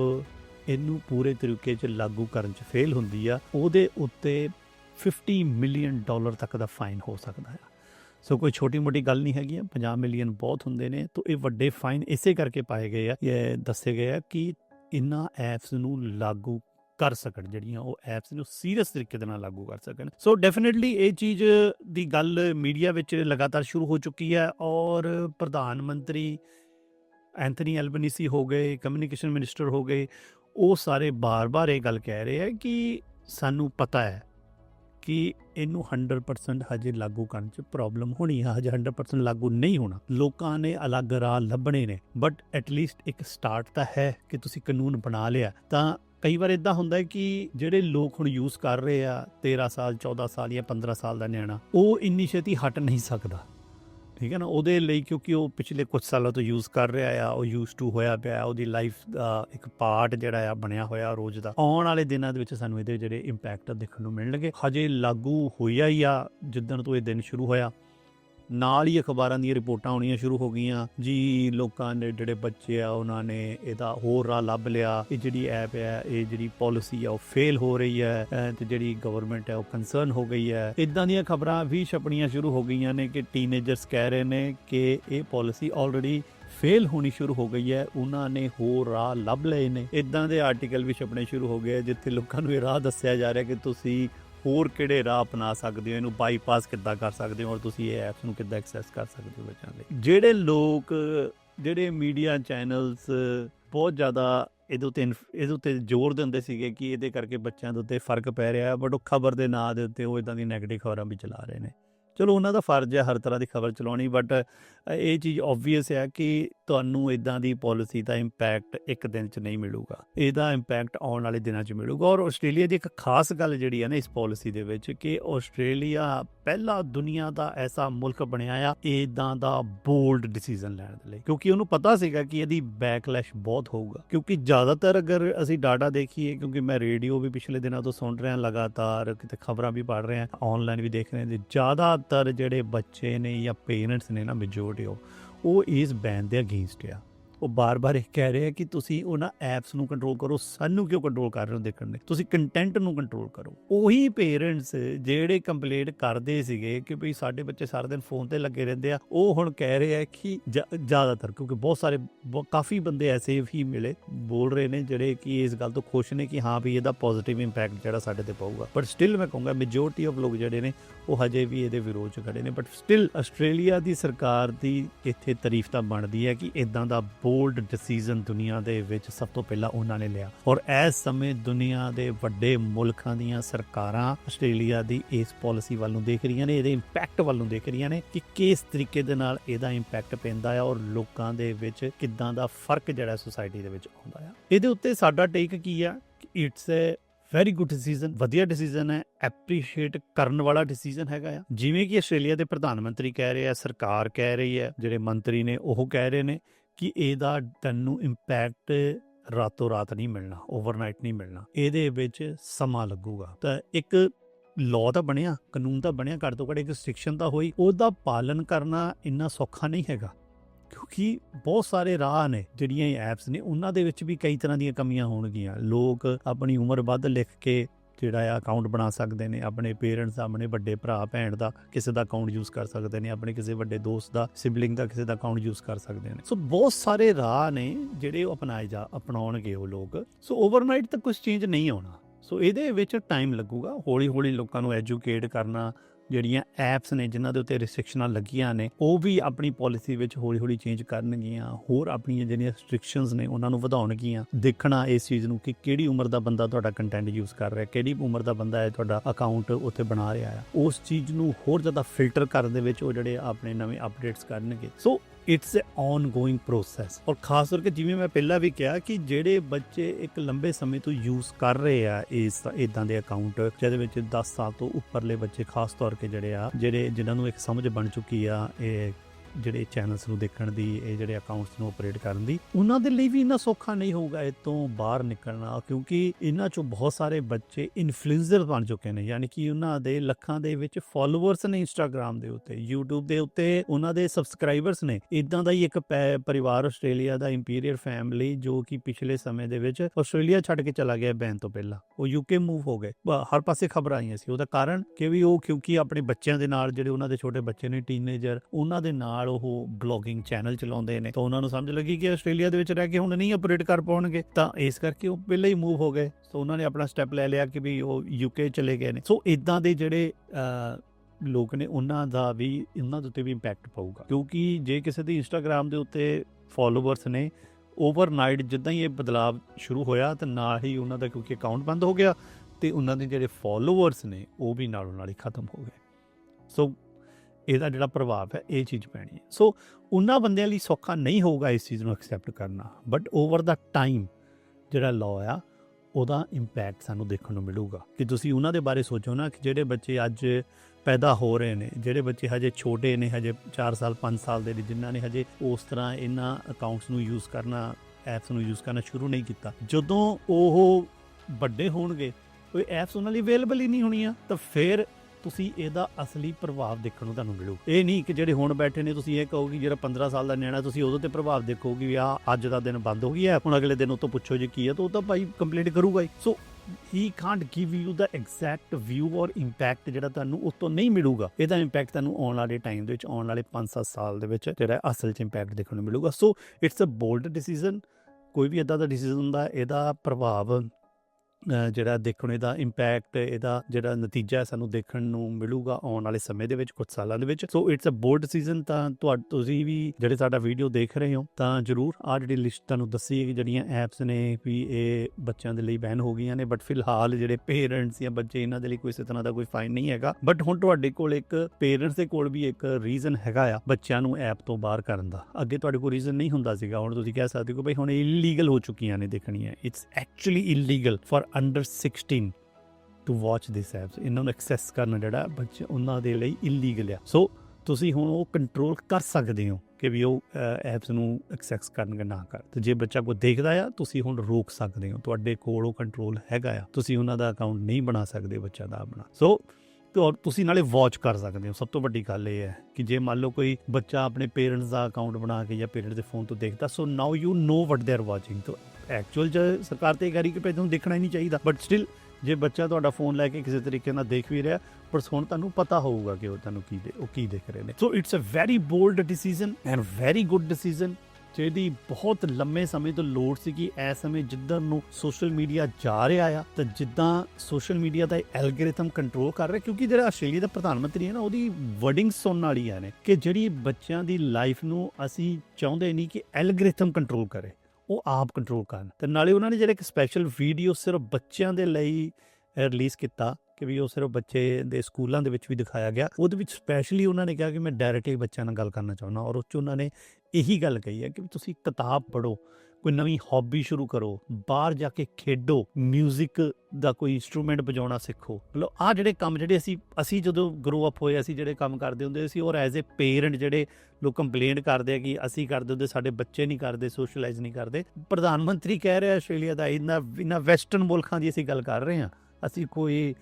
ਇਹਨੂੰ ਪੂਰੇ ਤਰੀਕੇ 'ਚ ਲਾਗੂ ਕਰਨ 'ਚ ਫੇਲ ਹੁੰਦੀ ਆ, ਉਹਦੇ ਉੱਤੇ 50 ਮਿਲੀਅਨ ਡਾਲਰ ਤੱਕ ਦਾ ਫਾਈਨ ਹੋ ਸਕਦਾ ਹੈ। ਸੋ ਕੋਈ ਛੋਟੀ ਮੋਟੀ ਗੱਲ ਨਹੀਂ ਹੈਗੀ ਹੈ 50 ਮਿਲੀਅਨ ਬਹੁਤ ਹੁੰਦੇ ਨੇ। ਤਾਂ ਇਹ ਵੱਡੇ ਫਾਈਨ ਇਸੇ ਕਰਕੇ ਪਾਏ ਗਏ ਆ, ਇਹ ਦੱਸੇ ਗਏ ਆ ਕਿ ਇਨ੍ਹਾਂ ਐਪਸ ਨੂੰ ਲਾਗੂ ਕਰ ਸਕਣ, ਜਿਹੜੀਆਂ ਉਹ ਐਪਸ ਨੂੰ ਸੀਰੀਅਸ ਤਰੀਕੇ ਦੇ ਨਾਲ ਲਾਗੂ ਕਰ ਸਕਣ। ਸੋ ਡੈਫੀਨਿਟਲੀ ਇਹ ਚੀਜ਼ ਦੀ ਗੱਲ ਮੀਡੀਆ ਵਿੱਚ ਲਗਾਤਾਰ ਸ਼ੁਰੂ ਹੋ ਚੁੱਕੀ ਹੈ ਔਰ ਪ੍ਰਧਾਨ ਮੰਤਰੀ ਐਂਥਨੀ ਐਲਬਨੀਸੀ ਹੋ ਗਏ ਕਮਿਊਨੀਕੇਸ਼ਨ ਮਿਨਿਸਟਰ ਹੋ ਗਏ, ਉਹ ਸਾਰੇ ਬਾਰ-ਬਾਰ ਇਹ ਗੱਲ ਕਹਿ ਰਹੇ ਆ ਕਿ ਸਾਨੂੰ ਪਤਾ ਹੈ ਕਿ ਇਹਨੂੰ 100% ਹਜੇ ਲਾਗੂ ਕਰਨ 'ਚ ਪ੍ਰੋਬਲਮ ਹੋਣੀ ਹੈ ਹਜੇ 100% ਲਾਗੂ ਨਹੀਂ ਹੋਣਾ। ਲੋਕਾਂ ਨੇ ਅਲੱਗ ਰਾਹ ਲੱਭਣੇ ਨੇ। ਬਟ ਐਟਲੀਸਟ ਇੱਕ ਸਟਾਰਟ ਤਾਂ ਹੈ ਕਿ ਤੁਸੀਂ ਕਾਨੂੰਨ ਬਣਾ ਲਿਆ। ਤਾਂ ਕਈ ਵਾਰ ਇਦਾਂ ਹੁੰਦਾ ਹੈ ਕਿ ਜਿਹੜੇ ਲੋਕ ਹੁਣ ਯੂਜ਼ ਕਰ ਰਹੇ ਆ 13 ਸਾਲ 14 ਸਾਲ ਜਾਂ 15 ਸਾਲ ਦਾ ਨਿਆਣਾ, ਉਹ ਇੰਨੀ ਛੇਤੀ ਹਟ ਨਹੀਂ ਸਕਦਾ। ਠੀਕ ਹੈ ਨਾ, ਉਹਦੇ ਲਈ ਕਿਉਂਕਿ ਉਹ ਪਿਛਲੇ ਕੁਝ ਸਾਲਾਂ ਤੋਂ ਯੂਜ਼ ਕਰ ਰਿਹਾ ਆ, ਉਹ ਯੂਜ਼ ਟੂ ਹੋਇਆ ਪਿਆ ਉਹਦੀ ਲਾਈਫ ਦਾ ਇੱਕ ਪਾਰਟ ਜਿਹੜਾ ਆ ਬਣਿਆ ਹੋਇਆ ਰੋਜ਼ ਦਾ। ਆਉਣ ਵਾਲੇ ਦਿਨਾਂ ਦੇ ਵਿੱਚ ਸਾਨੂੰ ਇਹਦੇ ਜਿਹੜੇ ਇੰਪੈਕਟ ਦੇਖਣ ਨੂੰ ਮਿਲਣਗੇ। ਹਜੇ ਲਾਗੂ ਹੋਇਆ ਹੀ ਆ, ਜਿੱਦਣ ਤੋਂ ਇਹ ਦਿਨ ਸ਼ੁਰੂ ਹੋਇਆ। ਨਾਲ ਹੀ ਅਖਬਾਰਾਂ ਦੀਆਂ ਰਿਪੋਰਟਾਂ ਆਉਣੀਆਂ ਸ਼ੁਰੂ ਹੋ ਗਈਆਂ। ਜੀ, ਲੋਕਾਂ ਦੇ ਜਿਹੜੇ ਬੱਚੇ ਆ, ਉਹਨਾਂ ਨੇ ਇਹਦਾ ਹੋਰ ਰਾਹ ਲੱਭ ਲਿਆ। ਇਹ ਜਿਹੜੀ ਐਪ ਹੈ, ਇਹ ਜਿਹੜੀ ਪਾਲਿਸੀ ਆ, ਉਹ ਫੇਲ ਹੋ ਰਹੀ ਹੈ, ਅਹ, ਤੇ ਜਿਹੜੀ ਗਵਰਨਮੈਂਟ ਹੈ, ਉਹ ਕੰਸਰਨ ਹੋ ਗਈ ਹੈ। ਇਦਾਂ ਦੀਆਂ ਖਬਰਾਂ ਵੀ ਛਪਣੀਆਂ ਸ਼ੁਰੂ ਹੋ ਗਈਆਂ ਨੇ ਕਿ ਟੀਨੇਜਰਸ ਕਹਿ ਰਹੇ ਨੇ ਕਿ ਇਹ ਪਾਲਿਸੀ ਆਲਰੇਡੀ ਫੇਲ ਹੋਣੀ ਸ਼ੁਰੂ ਹੋ ਗਈ ਹੈ। ਉਹਨਾਂ ਨੇ ਹੋਰ ਰਾਹ ਲੱਭ ਲਏ ਨੇ। ਇਦਾਂ ਦੇ ਆਰਟੀਕਲ ਵੀ ਛਪਣੇ ਸ਼ੁਰੂ ਹੋ ਗਏ ਜਿੱਥੇ ਲੋਕਾਂ ਨੂੰ ਇਹ ਰਾਹ ਦੱਸਿਆ ਜਾ ਰਿਹਾ ਕਿ ਤੁਸੀਂ ਹੋਰ ਕਿਹੜੇ ਰਾਹ ਅਪਣਾ ਸਕਦੇ ਹੋ? ਇਹਨੂੰ ਬਾਈਪਾਸ ਕਿੱਦਾਂ ਕਰ ਸਕਦੇ ਹੋ? ਔਰ ਤੁਸੀਂ ਇਹ ਐਪਸ ਨੂੰ ਕਿੱਦਾਂ ਐਕਸੈਸ ਕਰ ਸਕਦੇ ਹੋ ਬੱਚਿਆਂ ਦੇ ਜਿਹੜੇ ਲੋਕ, ਜਿਹੜੇ ਮੀਡੀਆ ਚੈਨਲਸ ਬਹੁਤ ਜ਼ਿਆਦਾ ਇਹਦੇ ਉੱਤੇ ਇਨਫ- ਇਹਦੇ ਉੱਤੇ ਜ਼ੋਰ ਦਿੰਦੇ ਸੀਗੇ ਕਿ ਇਹਦੇ ਕਰਕੇ ਬੱਚਿਆਂ ਦੇ ਉੱਤੇ ਫ਼ਰਕ ਪੈ ਰਿਹਾ ਬਟ ਉਹ ਖਬਰ ਦੇ ਨਾਂ ਦੇ ਉੱਤੇ ਉਹ ਇਦਾਂ ਦੀ ਨੈਗੇਟਿਵ ਖਬਰਾਂ ਵੀ ਚਲਾ ਰਹੇ ਨੇ। ਚਲੋ, ਉਹਨਾਂ ਦਾ ਫਰਜ਼ ਹੈ ਹਰ ਤਰ੍ਹਾਂ ਦੀ ਖਬਰ ਚਲਾਉਣੀ ਬਟ ਇਹ ਚੀਜ਼ ਆਬਵੀਅਸ ਹੈ ਕਿ ਤੁਹਾਨੂੰ ਇਦਾਂ ਦੀ ਪਾਲਿਸੀ ਦਾ ਇੰਪੈਕਟ ਇੱਕ ਦਿਨ 'ਚ ਨਹੀਂ ਮਿਲੂਗਾ। ਇਹਦਾ ਇੰਪੈਕਟ ਆਉਣ ਵਾਲੇ ਦਿਨਾਂ 'ਚ ਮਿਲੂਗਾ। ਔਰ ਆਸਟ੍ਰੇਲੀਆ ਦੀ ਇੱਕ ਖਾਸ ਗੱਲ ਜਿਹੜੀ ਹੈ ਨਾ ਇਸ ਪਾਲਿਸੀ ਦੇ ਵਿੱਚ ਕਿ ਆਸਟ੍ਰੇਲੀਆ ਪਹਿਲਾ ਦੁਨੀਆ ਦਾ ਐਸਾ ਮੁਲਕ ਬਣਿਆ ਆ ਇਦਾਂ ਦਾ ਬੋਲਡ ਡਿਸੀਜਨ ਲੈਣ ਦੇ ਲਈ। ਕਿਉਂਕਿ ਉਹਨੂੰ ਪਤਾ ਸੀਗਾ ਕਿ ਇਹਦੀ ਬੈਕਲੈਸ਼ ਬਹੁਤ ਹੋਊਗਾ। ਕਿਉਂਕਿ ਜ਼ਿਆਦਾਤਰ ਅਗਰ ਅਸੀਂ ਡਾਟਾ ਦੇਖੀਏ, ਕਿਉਂਕਿ ਮੈਂ ਰੇਡੀਓ ਵੀ ਪਿਛਲੇ ਦਿਨਾਂ ਤੋਂ ਸੁਣ ਰਿਹਾ, ਲਗਾਤਾਰ ਕਿਤੇ ਖਬਰਾਂ ਵੀ ਪੜ੍ਹ ਰਿਹਾ ਆਨਲਾਈਨ ਵੀ ਦੇਖ ਰਹੇ ਹਾਂ ਜ਼ਿਆਦਾਤਰ ਜਿਹੜੇ ਬੱਚੇ ਨੇ ਜਾਂ ਪੇਰੈਂਟਸ ਨੇ ਨਾ ਮੈਜੋਰਟੀ ਉਹ ਉਹ ਇਸ ਬੈਨ ਦੇ ਅਗੇਂਸਟ ਆ। ਉਹ ਬਾਰ-ਬਾਰ ਇਹ ਕਹਿ ਰਹੇ ਆ ਕਿ ਤੁਸੀਂ ਉਹਨਾਂ ਐਪਸ ਨੂੰ ਕੰਟਰੋਲ ਕਰੋ, ਸਾਨੂੰ ਕਿਉਂ ਕੰਟਰੋਲ ਕਰ ਰਹੇ ਹੋ ਦੇਖਣ ਦੇ? ਤੁਸੀਂ ਕੰਟੈਂਟ ਨੂੰ ਕੰਟਰੋਲ ਕਰੋ। ਉਹੀ ਪੇਰੈਂਟਸ ਜਿਹੜੇ ਕੰਪਲੇਂਟ ਕਰਦੇ ਸੀਗੇ ਕਿ ਭਈ ਸਾਡੇ ਬੱਚੇ ਸਾਰਾ ਦਿਨ ਫੋਨ ਤੇ ਲੱਗੇ ਰਹਿੰਦੇ ਆ, ਉਹ ਹੁਣ ਕਹਿ ਰਹੇ ਆ ਕਿ ਜ਼ਿਆਦਾਤਰ ਕਿਉਂਕਿ ਬਹੁਤ ਸਾਰੇ ਕਾਫੀ ਬੰਦੇ ਐਸੇ ਵੀ ਮਿਲੇ, ਬੋਲ ਰਹੇ ਨੇ ਜਿਹੜੇ ਕਿ ਇਸ ਗੱਲ ਤੋਂ ਖੁਸ਼ ਨੇ ਕਿ ਹਾਂ ਵੀ ਇਹਦਾ ਪੋਜ਼ਿਟਿਵ ਇੰਪੈਕਟ ਜਿਹੜਾ ਸਾਡੇ ਤੇ ਪਊਗਾ। ਬਟ ਸਟਿਲ ਮੈਂ ਕਹੂੰਗਾ ਮੈਜੋਰਟੀ ਆਫ ਲੋਕ ਜਿਹੜੇ ਨੇ ਉਹ ਹਜੇ ਵੀ ਇਹਦੇ ਵਿਰੋਧ ਚ ਖੜੇ ਨੇ ਬਟ ਸਟਿਲ ਆਸਟ੍ਰੇਲੀਆ ਦੀ ਸਰਕਾਰ ਦੀ ਇੱਥੇ ਤਾਰੀਫ ਤਾਂ ਬਣਦੀ ਹੈ ਕਿ ਇਦਾਂ ਦਾ ਬੋਲਡ ਡਿਸੀਜਨ ਦੁਨੀਆ ਦੇ ਵਿੱਚ ਸਭ ਤੋਂ ਪਹਿਲਾਂ ਉਹਨਾਂ ਨੇ ਲਿਆ। ਔਰ ਇਸ ਸਮੇਂ ਦੁਨੀਆ ਦੇ ਵੱਡੇ ਮੁਲਕਾਂ ਦੀਆਂ ਸਰਕਾਰਾਂ ਆਸਟ੍ਰੇਲੀਆ ਦੀ ਇਸ ਪਾਲਿਸੀ ਵੱਲ ਨੂੰ ਦੇਖ ਰਹੀਆਂ ਨੇ, ਇਹਦੇ ਇੰਪੈਕਟ ਵੱਲ ਨੂੰ ਦੇਖ ਰਹੀਆਂ ਨੇ ਕਿ ਕਿਸ ਤਰੀਕੇ ਦੇ ਨਾਲ ਇਹਦਾ ਇੰਪੈਕਟ ਪੈਂਦਾ ਆ ਔਰ ਲੋਕਾਂ ਦੇ ਵਿੱਚ ਕਿੱਦਾਂ ਦਾ ਫ਼ਰਕ ਜਿਹੜਾ ਸੋਸਾਇਟੀ ਦੇ ਵਿੱਚ ਆਉਂਦਾ ਆ। ਇਹਦੇ ਉੱਤੇ ਸਾਡਾ ਟੇਕ ਕੀ ਆ? It's a very good decision ਵਧੀਆ ਡਿਸੀਜਨ ਹੈ ਐਪਰੀਸ਼ੀਏਟ ਕਰਨ ਵਾਲਾ ਡਿਸੀਜਨ ਹੈਗਾ ਆ। ਜਿਵੇਂ ਕਿ ਆਸਟ੍ਰੇਲੀਆ ਦੇ ਪ੍ਰਧਾਨ ਮੰਤਰੀ ਕਹਿ ਰਹੇ ਆ, ਸਰਕਾਰ ਕਹਿ ਰਹੀ ਹੈ, ਜਿਹੜੇ ਮੰਤਰੀ ਨੇ ਉਹ ਕਹਿ ਰਹੇ ਨੇ ਕਿ ਇਹਦਾ ਤੈਨੂੰ ਇੰਪੈਕਟ ਰਾਤੋਂ ਰਾਤ ਨਹੀਂ ਮਿਲਣਾ ਓਵਰਨਾਈਟ ਨਹੀਂ ਮਿਲਣਾ, ਇਹਦੇ ਵਿੱਚ ਸਮਾਂ ਲੱਗੂਗਾ। ਤਾਂ ਇੱਕ ਲਾਅ ਤਾਂ ਬਣਿਆ, ਕਾਨੂੰਨ ਤਾਂ ਬਣਿਆ, ਘੱਟ ਤੋਂ ਘੱਟ ਇੱਕ ਸਟ੍ਰਿਕਸ਼ਨ ਤਾਂ ਹੋਈ, ਉਹਦਾ ਪਾਲਨ ਕਰਨਾ ਇੰਨਾ ਸੌਖਾ ਨਹੀਂ ਹੈਗਾ। ਕਿਉਂਕਿ ਬਹੁਤ ਸਾਰੇ ਰਾਹ ਨੇ, ਜਿਹੜੀਆਂ ਇਹ ਐਪਸ ਨੇ, ਉਹਨਾਂ ਦੇ ਵਿੱਚ ਵੀ ਕਈ ਤਰ੍ਹਾਂ ਦੀਆਂ ਕਮੀਆਂ ਹੋਣਗੀਆਂ। ਲੋਕ ਆਪਣੀ ਉਮਰ ਵੱਧ ਲਿਖ ਕੇ ਜਿਹੜਾ ਆ ਅਕਾਊਂਟ ਬਣਾ ਸਕਦੇ ਨੇ, ਆਪਣੇ ਪੇਰੈਂਟਸ ਆਪਣੇ ਵੱਡੇ ਭਰਾ, ਭੈਣ ਦਾ, ਕਿਸੇ ਦਾ ਅਕਾਊਂਟ ਯੂਜ਼ ਕਰ ਸਕਦੇ ਨੇ, ਆਪਣੇ ਕਿਸੇ ਵੱਡੇ ਦੋਸਤ ਦਾ ਸਿਬਲਿੰਗ ਦਾ, ਕਿਸੇ ਦਾ ਅਕਾਊਂਟ ਯੂਜ਼ ਕਰ ਸਕਦੇ ਨੇ। ਸੋ ਬਹੁਤ ਸਾਰੇ ਰਾਹ ਨੇ ਜਿਹੜੇ ਉਹ ਅਪਣਾਏ ਜਾ, ਅਪਣਾਉਣਗੇ ਉਹ ਲੋਕ। ਸੋ ਓਵਰਨਾਈਟ ਤਾਂ ਕੁਝ ਚੇਂਜ ਨਹੀਂ ਆਉਣਾ। ਸੋ ਇਹਦੇ ਵਿੱਚ ਟਾਈਮ ਲੱਗੂਗਾ। ਹੌਲੀ ਹੌਲੀ ਲੋਕਾਂ ਨੂੰ ਐਜੂਕੇਟ ਕਰਨਾ ਜਿਹੜੀਆਂ ਐਪਸ ਨੇ, ਜਿਨ੍ਹਾਂ ਦੇ ਉੱਤੇ ਰਿਸਟ੍ਰਿਕਸ਼ਨਾਂ ਲੱਗੀਆਂ ਨੇ, ਉਹ ਵੀ ਆਪਣੀ ਪਾਲਿਸੀ ਵਿੱਚ ਹੌਲੀ ਹੌਲੀ ਚੇਂਜ ਕਰਨਗੀਆਂ। ਹੋਰ ਆਪਣੀਆਂ ਜਿਹੜੀਆਂ ਰਿਸਟ੍ਰਿਕਸ਼ਨਸ ਨੇ, ਉਹਨਾਂ ਨੂੰ ਵਧਾਉਣਗੀਆਂ। ਦੇਖਣਾ ਇਸ ਚੀਜ਼ ਨੂੰ ਕਿ ਕਿਹੜੀ ਉਮਰ ਦਾ ਬੰਦਾ ਤੁਹਾਡਾ ਕੰਟੈਂਟ ਯੂਜ਼ ਕਰ ਰਿਹਾ, ਕਿਹੜੀ ਉਮਰ ਦਾ ਬੰਦਾ ਹੈ ਤੁਹਾਡਾ ਅਕਾਊਂਟ ਉੱਥੇ ਬਣਾ ਰਿਹਾ ਆ। ਉਸ ਚੀਜ਼ ਨੂੰ ਹੋਰ ਜ਼ਿਆਦਾ ਫਿਲਟਰ ਕਰਨ ਦੇ ਵਿੱਚ ਉਹ ਜਿਹੜੇ ਆਪਣੇ ਨਵੇਂ ਅਪਡੇਟਸ ਕਰਨਗੇ। ਸੋ ਇਟਸ ਅ ਔਨਗੋਇੰਗ ਪ੍ਰੋਸੈਸ ਔਰ ਖਾਸ ਕਰਕੇ ਜਿਵੇਂ ਮੈਂ ਪਹਿਲਾਂ ਵੀ ਕਿਹਾ ਕਿ ਜਿਹੜੇ ਬੱਚੇ ਇੱਕ ਲੰਬੇ ਸਮੇਂ ਤੋਂ ਯੂਜ਼ ਕਰ ਰਹੇ ਆ ਇਸ ਇਦਾਂ ਦੇ ਅਕਾਊਂਟ ਜਿਹਦੇ ਵਿੱਚ 10 ਸਾਲ ਤੋਂ ਉੱਪਰਲੇ ਬੱਚੇ ਖਾਸ ਤੌਰ ਤੇ ਜਿਹੜੇ ਆ, ਜਿਹੜੇ ਜਿਨ੍ਹਾਂ ਨੂੰ ਇੱਕ ਸਮਝ ਬਣ ਚੁੱਕੀ ਆ, ਇਹ ਜਿਹੜੇ ਚੈਨਲਸ ਨੂੰ ਦੇਖਣ ਦੀ, ਇਹ ਜਿਹੜੇ ਅਕਾਊਂਟਸ ਨੂੰ ਆਪਰੇਟ ਕਰਨ ਦੀ, ਉਹਨਾਂ ਦੇ ਲਈ ਵੀ ਇੰਨਾ ਸੌਖਾ ਨਹੀਂ ਹੋਊਗਾ ਇਹ ਤੋਂ ਬਾਹਰ ਨਿਕਲਣਾ, ਕਿਉਂਕਿ ਇਹਨਾਂ ਚੋਂ ਬਹੁਤ ਸਾਰੇ ਬੱਚੇ ਇਨਫਲੂਐਂਸਰ ਬਣ ਚੁੱਕੇ ਨੇ, ਯਾਨੀ ਕਿ ਉਹਨਾਂ ਦੇ ਲੱਖਾਂ ਦੇ ਵਿੱਚ ਫਾਲੋਅਰਸ ਨੇ ਇੰਸਟਾਗ੍ਰam ਦੇ ਉੱਤੇ, YouTube ਦੇ ਉੱਤੇ ਉਹਨਾਂ ਦੇ ਸਬਸਕ੍ਰਾਈਬਰਸ ਨੇ। ਇਦਾਂ ਦਾ ਹੀ ਇੱਕ ਪਰਿਵਾਰ ਆਸਟ੍ਰੇਲੀਆ ਦਾ ਇੰਪੀਰੀਅਰ ਫੈਮਿਲੀ ਜੋ ਕਿ ਪਿਛਲੇ ਸਮੇਂ ਦੇ ਵਿੱਚ ਆਸਟ੍ਰੇਲੀਆ ਛੱਡ ਕੇ ਚਲਾ ਗਿਆ ਬੈਨ ਤੋਂ ਪਹਿਲਾਂ, ਉਹ ਯੂਕੇ ਮੂਵ ਹੋ ਗਏ। ਹਰ ਪਾਸੇ ਖਬਰਾਂ ਆਈਆਂ ਸੀ, ਉਹਦਾ ਕਾਰਨ ਕਿ ਵੀ ਉਹ ਕਿਉਂਕਿ ਆਪਣੇ ਬੱਚਿਆਂ ਦੇ ਨਾਲ, ਜਿਹੜੇ ਉਹਨਾਂ ਦੇ ਛੋਟੇ ਬੱਚੇ ਨੇ ਟੀਨੇਜਰ ਉਹਨਾਂ ਦੇ ਨਾਲ ਉਹ ਬਲੌਗਿੰਗ ਚੈਨਲ ਚਲਾਉਂਦੇ ਨੇ, ਤਾਂ ਉਹਨਾਂ ਨੂੰ ਸਮਝ ਲੱਗੀ ਕਿ ਆਸਟ੍ਰੇਲੀਆ ਦੇ ਵਿੱਚ ਰਹਿ ਕੇ ਹੁਣ ਨਹੀਂ ਆਪਰੇਟ ਕਰ ਪਾਉਣਗੇ, ਤਾਂ ਇਸ ਕਰਕੇ ਉਹ ਪਹਿਲਾਂ ਹੀ ਮੂਵ ਹੋ ਗਏ। ਸੋ ਉਹਨਾਂ ਨੇ ਆਪਣਾ ਸਟੈਪ ਲੈ ਲਿਆ ਕਿ ਵੀ ਉਹ ਯੂਕੇ ਚਲੇ ਗਏ ਨੇ। ਸੋ ਇਦਾਂ ਦੇ ਜਿਹੜੇ ਲੋਕ ਨੇ, ਉਹਨਾਂ ਦਾ ਵੀ ਇਹਨਾਂ ਦੇ ਉੱਤੇ ਵੀ ਇੰਪੈਕਟ ਪਊਗਾ। ਕਿਉਂਕਿ ਜੇ ਕਿਸੇ ਦੀ ਇੰਸਟਾਗ੍ਰam ਦੇ ਉੱਤੇ ਫਾਲੋਅਰਸ ਨੇ ਓਵਰਨਾਈਟ ਜਿੱਦਾਂ ਹੀ ਇਹ ਬਦਲਾਅ ਸ਼ੁਰੂ ਹੋਇਆ, ਤਾਂ ਨਾਲ ਹੀ ਉਹਨਾਂ ਦਾ ਕਿਉਂਕਿ ਅਕਾਊਂਟ ਬੰਦ ਹੋ ਗਿਆ, ਤੇ ਉਹਨਾਂ ਦੇ ਜਿਹੜੇ ਫਾਲੋਅਰਸ ਨੇ, ਉਹ ਵੀ ਨਾਲੋਂ ਨਾਲ ਹੀ ਖਤਮ ਹੋ ਗਏ। ਸੋ ਇਹਦਾ ਜਿਹੜਾ ਪ੍ਰਭਾਵ ਹੈ, ਇਹ ਚੀਜ਼ ਪੈਣੀ ਹੈ। ਸੋ ਉਹਨਾਂ ਬੰਦਿਆਂ ਲਈ ਸੌਖਾ ਨਹੀਂ ਹੋਊਗਾ ਇਸ ਚੀਜ਼ ਨੂੰ ਐਕਸੈਪਟ ਕਰਨਾ। ਬਟ ਓਵਰ ਦਾ ਟਾਈਮ ਜਿਹੜਾ ਲਾਅ ਆ, ਉਹਦਾ ਇੰਪੈਕਟ ਸਾਨੂੰ ਦੇਖਣ ਨੂੰ ਮਿਲੂਗਾ। ਕਿ ਤੁਸੀਂ ਉਹਨਾਂ ਦੇ ਬਾਰੇ ਸੋਚੋ ਨਾ ਕਿ ਜਿਹੜੇ ਬੱਚੇ ਅੱਜ ਪੈਦਾ ਹੋ ਰਹੇ ਨੇ, ਜਿਹੜੇ ਬੱਚੇ ਹਜੇ ਛੋਟੇ ਨੇ, ਹਜੇ 4 ਸਾਲ 5 ਸਾਲ ਦੇ ਨੇ, ਜਿਨ੍ਹਾਂ ਨੇ ਹਜੇ ਉਸ ਤਰ੍ਹਾਂ ਇਹਨਾਂ ਅਕਾਊਂਟਸ ਨੂੰ ਯੂਜ਼ ਕਰਨਾ ਐਪਸ ਨੂੰ ਯੂਜ਼ ਕਰਨਾ ਸ਼ੁਰੂ ਨਹੀਂ ਕੀਤਾ। ਜਦੋਂ ਉਹ ਵੱਡੇ ਹੋਣਗੇ ਕੋਈ ਐਪਸ ਉਹਨਾਂ ਲਈ ਅਵੇਲੇਬਲ ਹੀ ਨਹੀਂ ਹੋਣੀਆਂ, ਤਾਂ ਫਿਰ ਤੁਸੀਂ ਇਹਦਾ ਅਸਲੀ ਪ੍ਰਭਾਵ ਦੇਖਣ ਨੂੰ ਤੁਹਾਨੂੰ ਮਿਲੂ। ਇਹ ਨਹੀਂ ਕਿ ਜਿਹੜੇ ਹੁਣ ਬੈਠੇ ਨੇ, ਤੁਸੀਂ ਇਹ ਕਹੋ ਕਿ ਜਿਹੜਾ 15 ਸਾਲ ਦਾ ਨਿਆਣਾ, ਤੁਸੀਂ ਉਦੋਂ ਤੇ ਪ੍ਰਭਾਵ ਦੇਖੋਗੇ ਵੀ ਆ ਅੱਜ ਦਾ ਦਿਨ ਬੰਦ ਹੋ ਗਿਆ, ਹੁਣ ਅਗਲੇ ਦਿਨ ਉਹ ਤੋਂ ਪੁੱਛੋ ਜੀ ਕੀ ਹੈ, ਤਾਂ ਉਹ ਤਾਂ ਭਾਈ ਕੰਪਲੇਂਟ ਕਰੂਗਾ ਹੀ। So he can't give you the exact view ਔਰ ਇੰਪੈਕਟ ਜਿਹੜਾ ਤੁਹਾਨੂੰ ਉਸ ਤੋਂ ਨਹੀਂ ਮਿਲੂਗਾ। ਇਹਦਾ ਇੰਪੈਕਟ ਤੁਹਾਨੂੰ ਆਉਣ ਵਾਲੇ ਟਾਈਮ ਦੇ ਵਿੱਚ, ਆਉਣ ਵਾਲੇ 5-7 ਸਾਲ ਦੇ ਵਿੱਚ ਜਿਹੜਾ ਅਸਲ 'ਚ ਇੰਪੈਕਟ ਦੇਖਣ ਨੂੰ ਮਿਲੂਗਾ। So it's a bold decision ਕੋਈ ਵੀ ਇਦਾਂ ਦਾ ਡਿਸੀਜਨ ਹੁੰਦਾ, ਇਹਦਾ ਪ੍ਰਭਾਵ ਜਿਹੜਾ ਦੇਖਣ ਇਹਦਾ ਇੰਪੈਕਟ ਇਹਦਾ ਜਿਹੜਾ ਨਤੀਜਾ ਸਾਨੂੰ ਦੇਖਣ ਨੂੰ ਮਿਲੂਗਾ ਆਉਣ ਵਾਲੇ ਸਮੇਂ ਦੇ ਵਿੱਚ ਕੁਝ ਸਾਲਾਂ ਦੇ ਵਿੱਚ। So it's a bold season ਤਾਂ ਤੁਹਾ- ਤੁਸੀਂ ਵੀ ਜਿਹੜੇ ਸਾਡਾ ਵੀਡੀਓ ਦੇਖ ਰਹੇ ਹੋ, ਤਾਂ ਜਰੂਰ ਆ ਜਿਹੜੀ ਲਿਸਟ ਤੁਹਾਨੂੰ ਦੱਸੀ ਹੈ ਜਿਹੜੀਆਂ ਐਪਸ ਨੇ ਵੀ ਇਹ ਬੱਚਿਆਂ ਦੇ ਲਈ ਬੈਨ ਹੋ ਗਈਆਂ ਨੇ ਬਟ ਫਿਲਹਾਲ ਜਿਹੜੇ ਪੇਰੈਂਟਸ ਜਾਂ ਬੱਚੇ ਇਹਨਾਂ ਦੇ ਲਈ ਕੋਈ ਇਸ ਤਰ੍ਹਾਂ ਦਾ ਕੋਈ ਫਾਈਨ ਨਹੀਂ ਹੈਗਾ। ਬਟ ਹੁਣ ਤੁਹਾਡੇ ਕੋਲ ਇੱਕ ਪੇਰੈਂਟਸ ਦੇ ਕੋਲ ਵੀ ਇੱਕ ਰੀਜ਼ਨ ਹੈਗਾ ਆ ਬੱਚਿਆਂ ਨੂੰ ਐਪ ਤੋਂ ਬਾਹਰ ਕਰਨ ਦਾ। ਅੱਗੇ ਤੁਹਾਡੇ ਕੋਲ ਰੀਜ਼ਨ ਨਹੀਂ ਹੁੰਦਾ ਸੀਗਾ, ਹੁਣ ਤੁਸੀਂ ਕਹਿ ਸਕਦੇ ਹੋ ਕਿ ਭਈ ਹੁਣ ਇਲੀਗਲ ਹੋ ਚੁੱਕੀਆਂ ਨੇ ਦੇਖਣੀਆਂ। It's actually illegal for under 16 to watch this apps ਇਹਨਾਂ ਨੂੰ ਐਕਸੈਸ ਕਰਨਾ ਜਿਹੜਾ ਬੱਚੇ, ਉਹਨਾਂ ਦੇ ਲਈ ਇਲੀਗਲ ਆ। ਸੋ ਤੁਸੀਂ ਹੁਣ ਉਹ ਕੰਟਰੋਲ ਕਰ ਸਕਦੇ ਹੋ ਕਿ ਵੀ ਉਹ ਐਪਸ ਨੂੰ ਐਕਸੈਸ ਕਰਨ ਕਰਨਗੇ, ਨਾ ਕਰ। ਤੇ ਜੇ ਬੱਚਾ ਕੋਈ ਦੇਖਦਾ ਆ, ਤੁਸੀਂ ਹੁਣ ਰੋਕ ਸਕਦੇ ਹੋ। ਤੁਹਾਡੇ ਕੋਲ ਉਹ ਕੰਟਰੋਲ ਹੈਗਾ ਆ। ਤੁਸੀਂ ਉਹਨਾਂ ਦਾ ਅਕਾਊਂਟ ਨਹੀਂ ਬਣਾ ਸਕਦੇ ਬੱਚਾ ਦਾ ਆਪਣਾ। ਸੋ ਤੇ ਔਰ ਤੁਸੀਂ ਨਾਲੇ ਵਾਚ ਕਰ ਸਕਦੇ ਹੋ। ਸਭ ਤੋਂ ਵੱਡੀ ਗੱਲ ਇਹ ਹੈ ਕਿ ਜੇ ਮੰਨ ਲਓ ਕੋਈ ਬੱਚਾ ਆਪਣੇ ਪੇਰੈਂਟਸ ਦਾ ਅਕਾਊਂਟ ਬਣਾ ਕੇ ਜਾਂ ਪੇਰੈਂਟਸ ਦੇ ਫੋਨ ਤੋਂ ਦੇਖਦਾ ਸੋ ਨਾਓ ਯੂ ਨੋ ਵਟ ਦੇ ਆਰ ਵਾਚਿੰਗ ਤੋ ਐਕਚੁਅਲ ਜੇ ਸਰਕਾਰ ਤੇ ਇਹ ਕਰੀ ਕਿ ਤੁਹਾਨੂੰ ਦੇਖਣਾ ਹੀ ਨਹੀਂ ਚਾਹੀਦਾ ਬਟ ਸਟਿਲ ਜੇ ਬੱਚਾ ਤੁਹਾਡਾ ਫੋਨ ਲੈ ਕੇ ਕਿਸੇ ਤਰੀਕੇ ਨਾਲ ਦੇਖ ਵੀ ਰਿਹਾ ਪਰ ਹੁਣ ਤੁਹਾਨੂੰ ਪਤਾ ਹੋਊਗਾ ਕਿ ਉਹ ਤੁਹਾਨੂੰ ਕੀ ਦੇ, ਉਹ ਕੀ ਦੇਖ ਰਹੇ ਨੇ। So it's a very bold decision and very good decision ਜਿਹਦੀ ਬਹੁਤ ਲੰਮੇ ਸਮੇਂ ਤੋਂ ਲੋੜ ਸੀ ਕਿ ਇਸ ਸਮੇਂ ਜਿੱਧਰ ਨੂੰ ਸੋਸ਼ਲ ਮੀਡੀਆ ਜਾ ਰਿਹਾ ਆ, ਤਾਂ ਜਿੱਦਾਂ ਸੋਸ਼ਲ ਮੀਡੀਆ ਦਾ ਐਲਗੋਰਿਥਮ ਕੰਟਰੋਲ ਕਰ ਰਿਹਾ, ਕਿਉਂਕਿ ਜਿਹੜਾ ਆਸਟ੍ਰੇਲੀਆ ਦਾ ਪ੍ਰਧਾਨ ਮੰਤਰੀ ਹੈ ਨਾ, ਉਹਦੀ ਵਰਡਿੰਗ ਸੁਣਨ ਵਾਲੀ ਆ ਨੇ ਕਿ ਜਿਹੜੀ ਬੱਚਿਆਂ ਦੀ ਲਾਈਫ ਨੂੰ ਅਸੀਂ ਚਾਹੁੰਦੇ ਨਹੀਂ ਕਿ ਐਲਗੋਰਿਥਮ ਕੰਟਰੋਲ ਕਰੇ, ਉਹ ਆਪ ਕੰਟਰੋਲ ਕਰਨ। ਤੇ ਨਾਲੇ ਉਹਨਾਂ ਨੇ ਜਿਹੜਾ ਇੱਕ ਸਪੈਸ਼ਲ ਵੀਡੀਓ ਸਿਰਫ ਬੱਚਿਆਂ ਦੇ ਲਈ ਰਿਲੀਜ਼ ਕੀਤਾ ਕਿ ਵੀ ਉਹ ਸਿਰਫ ਬੱਚੇ ਦੇ ਸਕੂਲਾਂ ਦੇ ਵਿੱਚ ਵੀ ਦਿਖਾਇਆ ਗਿਆ। ਉਹਦੇ ਵਿੱਚ ਸਪੈਸ਼ਲੀ ਉਹਨਾਂ ਨੇ ਕਿਹਾ ਕਿ ਮੈਂ ਡਾਇਰੈਕਟਲੀ ਬੱਚਿਆਂ ਨਾਲ ਗੱਲ ਕਰਨਾ ਚਾਹੁੰਦਾ ਔਰ ਉਹ 'ਚ ਉਹਨਾਂ ਨੇ ਇਹੀ ਗੱਲ ਕਹੀ ਹੈ ਕਿ ਵੀ ਤੁਸੀਂ ਕਿਤਾਬ ਪੜ੍ਹੋ, ਕੋਈ ਨਵੀਂ ਹੌਬੀ ਸ਼ੁਰੂ ਕਰੋ, ਬਾਹਰ ਜਾ ਕੇ ਖੇਡੋ 뮤직 ਦਾ ਕੋਈ ਇਨਸਟਰੂਮੈਂਟ ਵਜਾਉਣਾ ਸਿੱਖੋ। ਮਤਲਬ ਆ ਜਿਹੜੇ ਕੰਮ ਜਿਹੜੇ ਅਸੀਂ ਅਸੀਂ ਜਦੋਂ ਗਰੋ ਅਪ ਹੋਏ, ਅਸੀਂ ਜਿਹੜੇ ਕੰਮ ਕਰਦੇ ਹੁੰਦੇ ਸੀ, ਔਰ ਐਜ਼ ਅ ਪੇਰੈਂਟ ਜਿਹੜੇ ਲੋਕ ਕੰਪਲੇਂਟ ਕਰਦੇ ਆ ਕਿ ਅਸੀਂ ਕਰਦੇ ਹੁੰਦੇ, ਸਾਡੇ ਬੱਚੇ ਨਹੀਂ ਕਰਦੇ ਸੋਸ਼ਲਾਈਜ਼ ਨਹੀਂ ਕਰਦੇ, ਪ੍ਰਧਾਨ ਮੰਤਰੀ ਕਹਿ ਰਿਹਾ ਆਸਟ੍ਰੇਲੀਆ ਦਾ ਇਹਨਾਂ ਇਹਨਾਂ ਵੈਸਟਰਨ ਮੁਲਕਾਂ ਦੀ ਅਸੀਂ ਗੱਲ ਕਰ ਰਹੇ ਹਾਂ। ਅਸੀਂ ਕੋਈ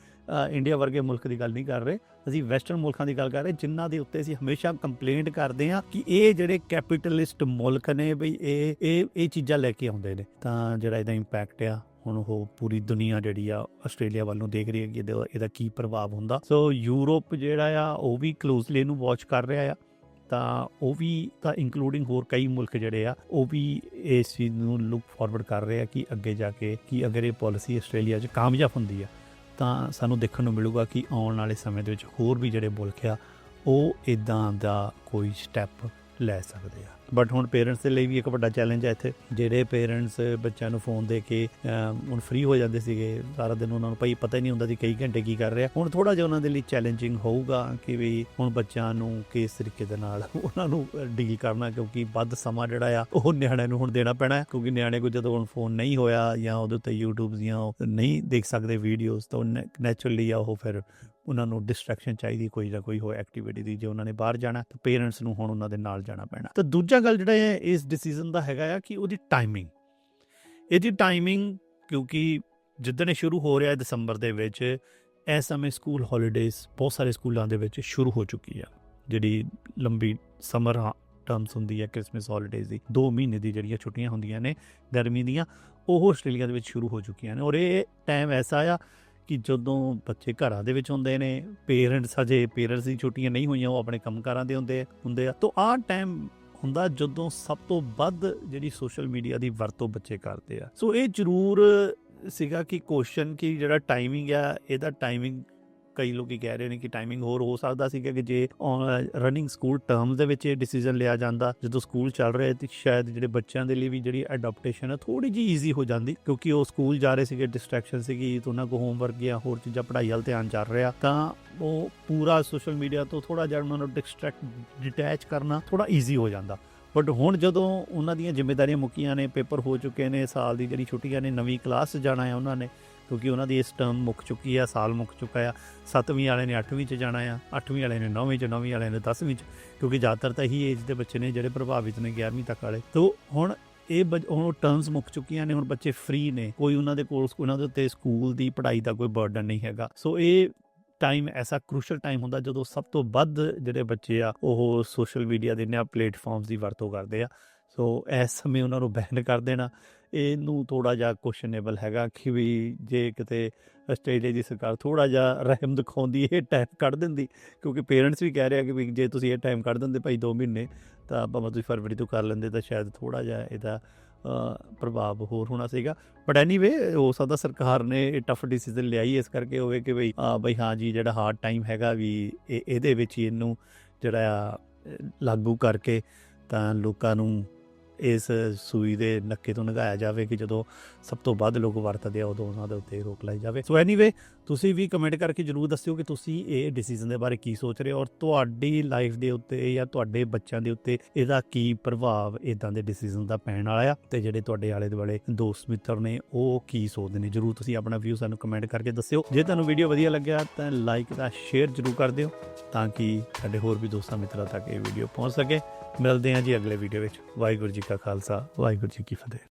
ਇੰਡੀਆ ਵਰਗੇ ਮੁਲਕ ਦੀ ਗੱਲ ਨਹੀਂ ਕਰ ਰਹੇ। ਅਸੀਂ ਵੈਸਟਰਨ ਮੁਲਕਾਂ ਦੀ ਗੱਲ ਕਰ ਰਹੇ, ਜਿਨ੍ਹਾਂ ਦੇ ਉੱਤੇ ਅਸੀਂ ਹਮੇਸ਼ਾ ਕੰਪਲੇਂਟ ਕਰਦੇ ਹਾਂ ਕਿ ਇਹ ਜਿਹੜੇ ਕੈਪੀਟਲਿਸਟ ਮੁਲਕ ਨੇ ਬਈ, ਇਹ ਇਹ ਇਹ ਚੀਜ਼ਾਂ ਲੈ ਕੇ ਆਉਂਦੇ ਨੇ। ਤਾਂ ਜਿਹੜਾ ਇਹਦਾ ਇੰਪੈਕਟ ਆ, ਹੁਣ ਉਹ ਪੂਰੀ ਦੁਨੀਆ ਜਿਹੜੀ ਆ, ਆਸਟ੍ਰੇਲੀਆ ਵੱਲ ਨੂੰ ਦੇਖ ਰਹੀ ਹੈ ਕਿ ਇਹਦਾ ਇਹਦਾ ਕੀ ਪ੍ਰਭਾਵ ਹੁੰਦਾ। ਸੋ ਯੂਰਪ ਜਿਹੜਾ ਆ, ਉਹ ਵੀ ਕਲੋਜ਼ਲੀ ਇਹਨੂੰ ਵਾਚ ਕਰ ਰਿਹਾ ਆ। ਤਾਂ ਉਹ ਵੀ, ਤਾਂ ਇਨਕਲੂਡਿੰਗ ਹੋਰ ਕਈ ਮੁਲਕ ਜਿਹੜੇ ਆ, ਉਹ ਵੀ ਇਸ ਚੀਜ਼ ਨੂੰ ਲੁੱਕ ਫਾਰਵਰਡ ਕਰ ਰਹੇ ਆ ਕਿ ਅੱਗੇ ਜਾ ਕੇ, ਕਿ ਅਗਰ ਇਹ ਪਾਲਿਸੀ ਆਸਟ੍ਰੇਲੀਆ 'ਚ ਕਾਮਯਾਬ ਹੁੰਦੀ ਆ। ਤਾਂ ਸਾਨੂੰ ਦੇਖਣ ਨੂੰ ਮਿਲੂਗਾ ਕਿ ਆਉਣ ਵਾਲੇ ਸਮੇਂ ਦੇ ਵਿੱਚ ਹੋਰ ਵੀ ਜਿਹੜੇ ਮੁਲਕ ਆ, ਉਹ ਇਦਾਂ ਦਾ ਕੋਈ ਸਟੈਪ ਲੈ ਸਕਦੇ ਆ। ਬਟ ਹੁਣ ਪੇਰੈਂਟਸ ਦੇ ਲਈ ਵੀ ਇੱਕ ਵੱਡਾ ਚੈਲੰਜ ਹੈ ਇੱਥੇ। ਜਿਹੜੇ ਪੇਰੈਂਟਸ ਬੱਚਿਆਂ ਨੂੰ ਫੋਨ ਦੇ ਕੇ ਹੁਣ ਫ੍ਰੀ ਹੋ ਜਾਂਦੇ ਸੀਗੇ, ਸਾਰਾ ਦਿਨ ਉਹਨਾਂ ਨੂੰ ਭਾਈ ਪਤਾ ਹੀ ਨਹੀਂ ਹੁੰਦਾ ਸੀ ਕਈ ਘੰਟੇ ਕੀ ਕਰ ਰਿਹਾ। ਹੁਣ ਥੋੜਾ ਜਿਹਾ ਉਹਨਾਂ ਦੇ ਲਈ ਚੈਲੰਜਿੰਗ ਹੋਊਗਾ ਕਿ ਵੀ ਹੁਣ ਬੱਚਿਆਂ ਨੂੰ ਕਿਸ ਤਰੀਕੇ ਦੇ ਨਾਲ ਉਹਨਾਂ ਨੂੰ ਡੀਲ ਕਰਨਾ, ਕਿਉਂਕਿ ਵੱਧ ਸਮਾਂ ਜਿਹੜਾ ਆ, ਉਹ ਨਿਆਣਿਆਂ ਨੂੰ ਹੁਣ ਦੇਣਾ ਪੈਣਾ ਕਿਉਂਕਿ ਨਿਆਣੇ ਕੋਲ ਜਦੋਂ ਹੁਣ ਫੋਨ ਨਹੀਂ ਹੋਇਆ ਜਾਂ ਉਹਦੇ ਉੱਤੇ YouTube ਦੀਆਂ ਉਹ ਨਹੀਂ ਦੇਖ ਸਕਦੇ ਵੀਡੀਓਜ਼ ਤਾਂ ਨੈਚੁਰਲੀ ਆ ਉਹ ਫਿਰ ਉਹਨਾਂ ਨੂੰ ਡਿਸਟਰੈਕਸ਼ਨ ਚਾਹੀਦੀ, ਕੋਈ ਨਾ ਕੋਈ ਹੋ ਐਕਟੀਵਿਟੀ ਦੀ, ਜੇ ਉਹਨਾਂ ਨੇ ਬਾਹਰ ਜਾਣਾ, ਤਾਂ ਪੇਰੈਂਟਸ ਨੂੰ ਹੁਣ ਉਹਨਾਂ ਦੇ ਨਾਲ ਜਾਣਾ ਪੈਣਾ। ਤਾਂ ਦੂਜਾ ਗੱਲ ਜਿਹੜਾ ਹੈ ਇਸ ਡਿਸੀਜਨ ਦਾ ਹੈਗਾ ਆ ਕਿ ਉਹਦੀ ਟਾਈਮਿੰਗ ਇਹਦੀ ਟਾਈਮਿੰਗ ਕਿਉਂਕਿ ਜਿੱਦਣ ਇਹ ਸ਼ੁਰੂ ਹੋ ਰਿਹਾ ਹੈ ਦਸੰਬਰ ਦੇ ਵਿੱਚ ਇਸ ਸਮੇਂ ਸਕੂਲ ਹੌਲੀਡੇਜ਼ ਬਹੁਤ ਸਾਰੇ ਸਕੂਲਾਂ ਦੇ ਵਿੱਚ ਸ਼ੁਰੂ ਹੋ ਚੁੱਕੀ ਆ। ਜਿਹੜੀ ਲੰਬੀ ਸਮਰ ਟਰਮਸ ਹੁੰਦੀ ਹੈ ਕ੍ਰਿਸਮਸ ਹੌਲੀਡੇਜ਼ ਦੀ 2 ਮਹੀਨੇ ਦੀ ਜਿਹੜੀਆਂ ਛੁੱਟੀਆਂ ਹੁੰਦੀਆਂ ਨੇ ਗਰਮੀ ਦੀਆਂ, ਉਹ ਆਸਟ੍ਰੇਲੀਆ ਦੇ ਵਿੱਚ ਸ਼ੁਰੂ ਹੋ ਚੁੱਕੀਆਂ ਨੇ। ਔਰ ਇਹ ਟਾਈਮ ਐਸਾ ਆ ਕਿ ਜਦੋਂ ਬੱਚੇ ਘਰਾਂ ਦੇ ਵਿੱਚ ਹੁੰਦੇ ਨੇ ਪੇਰੈਂਟਸ ਅਜੇ ਪੇਰੈਂਟਸ ਦੀ ਛੁੱਟੀਆਂ ਨਹੀਂ ਹੋਈਆਂ, ਉਹ ਆਪਣੇ ਕੰਮਕਾਰਾਂ ਦੇ ਹੁੰਦੇ ਹੁੰਦੇ ਆ। ਤਾਂ ਆਹ ਟਾਈਮ ਹੁੰਦਾ ਜਦੋਂ ਸਭ ਤੋਂ ਵੱਧ ਜਿਹੜੀ ਸੋਸ਼ਲ ਮੀਡੀਆ ਦੀ ਵਰਤੋਂ ਬੱਚੇ ਕਰਦੇ ਆ। ਸੋ ਇਹ ਜ਼ਰੂਰ ਸੀਗਾ ਕਿ ਕੁਐਸਚਨ ਕਿ ਜਿਹੜਾ ਟਾਈਮਿੰਗ ਆ, ਇਹਦਾ ਟਾਈਮਿੰਗ ਕਈ ਲੋਕੀ ਕਹਿ ਰਹੇ ਨੇ ਕਿ ਟਾਈਮਿੰਗ ਹੋਰ ਹੋ ਸਕਦਾ ਸੀਗਾ ਕਿ ਜੇ ਰਨਿੰਗ ਸਕੂਲ ਟਰਮਸ ਦੇ ਵਿੱਚ ਇਹ ਡਿਸੀਜਨ ਲਿਆ ਜਾਂਦਾ, ਜਦੋਂ ਸਕੂਲ ਚੱਲ ਰਿਹਾ ਤੇ ਸ਼ਾਇਦ ਜਿਹੜੇ ਬੱਚਿਆਂ ਦੇ ਲਈ ਵੀ ਜਿਹੜੀ ਅਡਾਪਟੇਸ਼ਨ ਹੈ ਥੋੜੀ ਜੀ ਈਜ਼ੀ ਹੋ ਜਾਂਦੀ, ਕਿਉਂਕਿ ਉਹ ਸਕੂਲ ਜਾ ਰਹੇ ਸੀਗੇ ਡਿਸਟਰੈਕਸ਼ਨ ਸੀਗੀ, ਤੇ ਉਹਨਾਂ ਕੋ ਹੋਮਵਰਕ ਜਾਂ ਹੋਰ ਚੀਜ਼ਾਂ ਪੜ੍ਹਾਈ ਵੱਲ ਧਿਆਨ ਚੱਲ ਰਿਹਾ, ਤਾਂ ਉਹ ਪੂਰਾ ਸੋਸ਼ਲ ਮੀਡੀਆ ਤੋਂ ਥੋੜਾ ਜਿਹਾ ਉਹਨਾਂ ਨੂੰ ਡਿਸਟਰੈਕਟ ਡਿਟੈਚ ਕਰਨਾ ਥੋੜਾ ਈਜ਼ੀ ਹੋ ਜਾਂਦਾ। ਬਟ ਹੁਣ ਜਦੋਂ ਉਹਨਾਂ ਦੀਆਂ ਜ਼ਿੰਮੇਵਾਰੀਆਂ ਮੁੱਕੀਆਂ ਨੇ ਪੇਪਰ ਹੋ ਚੁੱਕੇ ਨੇ, ਸਾਲ ਦੀ ਜਿਹੜੀ ਛੁੱਟੀਆਂ ਨੇ, ਨਵੀਂ ਕਲਾਸ 'ਚ ਜਾਣਾ ਹੈ ਉਹਨਾਂ ਨੇ ਕਿਉਂਕਿ ਉਹਨਾਂ ਦੀ ਇਸ ਟਰਮ ਮੁੱਕ ਚੁੱਕੀ ਆ, ਸਾਲ ਮੁੱਕ ਚੁੱਕਾ ਆ। 7ਵੀਂ ਵਾਲੇ ਨੇ 8ਵੀਂ 'ਚ ਜਾਣਾ ਆ 8ਵੀਂ ਵਾਲੇ ਨੇ 9ਵੀਂ 'ਚ 9ਵੀਂ ਵਾਲੇ ਨੇ 10ਵੀਂ 'ਚ, ਕਿਉਂਕਿ ਜ਼ਿਆਦਾਤਰ ਤਾਂ ਇਹੀ ਏਜ ਦੇ ਬੱਚੇ ਨੇ ਜਿਹੜੇ ਪ੍ਰਭਾਵਿਤ ਨੇ 11ਵੀਂ ਤੱਕ ਵਾਲੇ। ਤੋਂ ਹੁਣ ਇਹ ਬੱਚ- ਹੁਣ ਟਰਮਸ ਮੁੱਕ ਚੁੱਕੀਆਂ ਨੇ, ਹੁਣ ਬੱਚੇ ਫ੍ਰੀ ਨੇ। ਕੋਈ ਉਹਨਾਂ ਦੇ ਕੋਲ ਉਹਨਾਂ ਦੇ ਉੱਤੇ ਸਕੂਲ ਦੀ ਪੜ੍ਹਾਈ ਦਾ ਕੋਈ ਬਰਡਨ ਨਹੀਂ ਹੈਗਾ। ਸੋ ਇਹ ਟਾਈਮ ਐਸਾ ਕ੍ਰੂਸ਼ਲ ਟਾਈਮ ਹੁੰਦਾ ਜਦੋਂ ਸਭ ਤੋਂ ਵੱਧ ਜਿਹੜੇ ਬੱਚੇ ਆ, ਉਹ ਸੋਸ਼ਲ ਮੀਡੀਆ ਦੇ ਨੇ ਪਲੇਟਫਾਰਮਸ ਦੀ ਵਰਤੋਂ ਕਰਦੇ ਆ। ਸੋ ਇਸ ਸਮੇਂ ਉਹਨਾਂ ਨੂੰ ਬੈਨ ਕਰ ਦੇਣਾ। ਇਹਨੂੰ ਥੋੜਾ ਜਿਹਾ ਕੁਐਸਚਨੇਬਲ ਹੈਗਾ ਕਿ ਵੀ ਜੇ ਕਿਤੇ ਆਸਟ੍ਰੇਲੀਆ ਦੀ ਸਰਕਾਰ ਥੋੜਾ ਜਿਹਾ ਰਹਿਮ ਦਿਖਾਉਂਦੀ, ਇਹ ਟਾਈਮ ਕੱਢ ਦਿੰਦੀ, ਕਿਉਂਕਿ ਪੇਰੈਂਟਸ ਵੀ ਕਹਿ ਰਿਹਾ ਕਿ ਵੀ ਜੇ ਤੁਸੀਂ ਇਹ ਟਾਈਮ ਕੱਢ ਦਿੰਦੇ ਭਾਈ 2 ਮਹੀਨੇ, ਤਾਂ ਭਾਵੇਂ ਤੁਸੀਂ ਫਰਵਰੀ ਤੋਂ ਕਰ ਲੈਂਦੇ, ਤਾਂ ਸ਼ਾਇਦ ਥੋੜਾ ਜਿਹਾ ਇਹਦਾ ਪ੍ਰਭਾਵ ਹੋਰ ਹੋਣਾ ਸੀਗਾ। ਬਟ ਐਨੀਵੇ ਹੋ ਸਕਦਾ ਸਰਕਾਰ ਨੇ ਇਹ ਟਫ ਡਿਸੀਜਨ ਲਿਆਈ ਇਸ ਕਰਕੇ ਹੋਵੇ ਕਿ ਬਈ ਆ ਬਈ ਹਾਂ ਜੀ, ਜਿਹੜਾ ਹਾਰਡ ਟਾਈਮ ਹੈਗਾ ਵੀ ਇਹ, ਇਹਦੇ ਵਿੱਚ ਹੀ ਇਹਨੂੰ ਜਿਹੜਾ ਆ, ਲਾਗੂ ਕਰਕੇ ਤਾਂ ਲੋਕਾਂ ਨੂੰ ਇਸ ਸੂਈ ਦੇ ਨੱਕੇ ਤੋਂ ਨਗਾਇਆ ਜਾਵੇ ਕਿ ਜਦੋਂ ਸਭ ਤੋਂ ਵੱਧ ਲੋਕ ਵਰਤਦੇ ਆ, ਉਦੋਂ ਉਹਨਾਂ ਦੇ ਉੱਤੇ ਰੋਕ ਲਾਈ ਜਾਵੇ। ਸੋ ਐਨੀਵੇ ਤੁਸੀਂ ਵੀ ਕਮੈਂਟ ਕਰਕੇ ਜਰੂਰ ਦੱਸਿਓ ਕਿ ਤੁਸੀਂ ਇਹ ਡਿਸੀਜਨ ਦੇ ਬਾਰੇ ਕੀ ਸੋਚ ਰਹੇ ਹੋ ਔਰ ਤੁਹਾਡੀ ਲਾਈਫ ਦੇ ਉੱਤੇ ਜਾਂ ਤੁਹਾਡੇ ਬੱਚਿਆਂ ਦੇ ਉੱਤੇ ਇਹਦਾ ਕੀ ਪ੍ਰਭਾਵ ਇਦਾਂ ਦੇ ਡਿਸੀਜਨ ਦਾ ਪੈਣ ਵਾਲਾ ਆ ਤੇ ਜਿਹੜੇ ਤੁਹਾਡੇ ਆਲੇ ਦੁਆਲੇ ਦੋਸਤ ਮਿੱਤਰ ਨੇ, ਉਹ ਕੀ ਸੋਚਦੇ ਨੇ? ਜਰੂਰ ਤੁਸੀਂ ਆਪਣਾ ਵਿਊ ਸਾਨੂੰ ਕਮੈਂਟ ਕਰਕੇ ਦੱਸਿਓ। ਜੇ ਤੁਹਾਨੂੰ ਵੀਡੀਓ ਵਧੀਆ ਲੱਗਿਆ ਤਾਂ ਲਾਈਕ ਦਾ ਸ਼ੇਅਰ ਜਰੂਰ ਕਰ ਦਿਓ ਤਾਂ ਕਿ ਸਾਡੇ ਹੋਰ ਵੀ ਦੋਸਤਾਂ ਮਿੱਤਰਾਂ ਤੱਕ ਇਹ ਵੀਡੀਓ ਪਹੁੰਚ ਸਕੇ। ਮਿਲਦੇ ਹਾਂ ਜੀ ਅਗਲੇ ਵੀਡੀਓ ਵਿੱਚ। ਵਾਹਿਗੁਰੂ ਜੀ ਕਾ ਖਾਲਸਾ ਵਾਹਿਗੁਰੂ ਜੀ ਕੀ ਫਤਿਹ।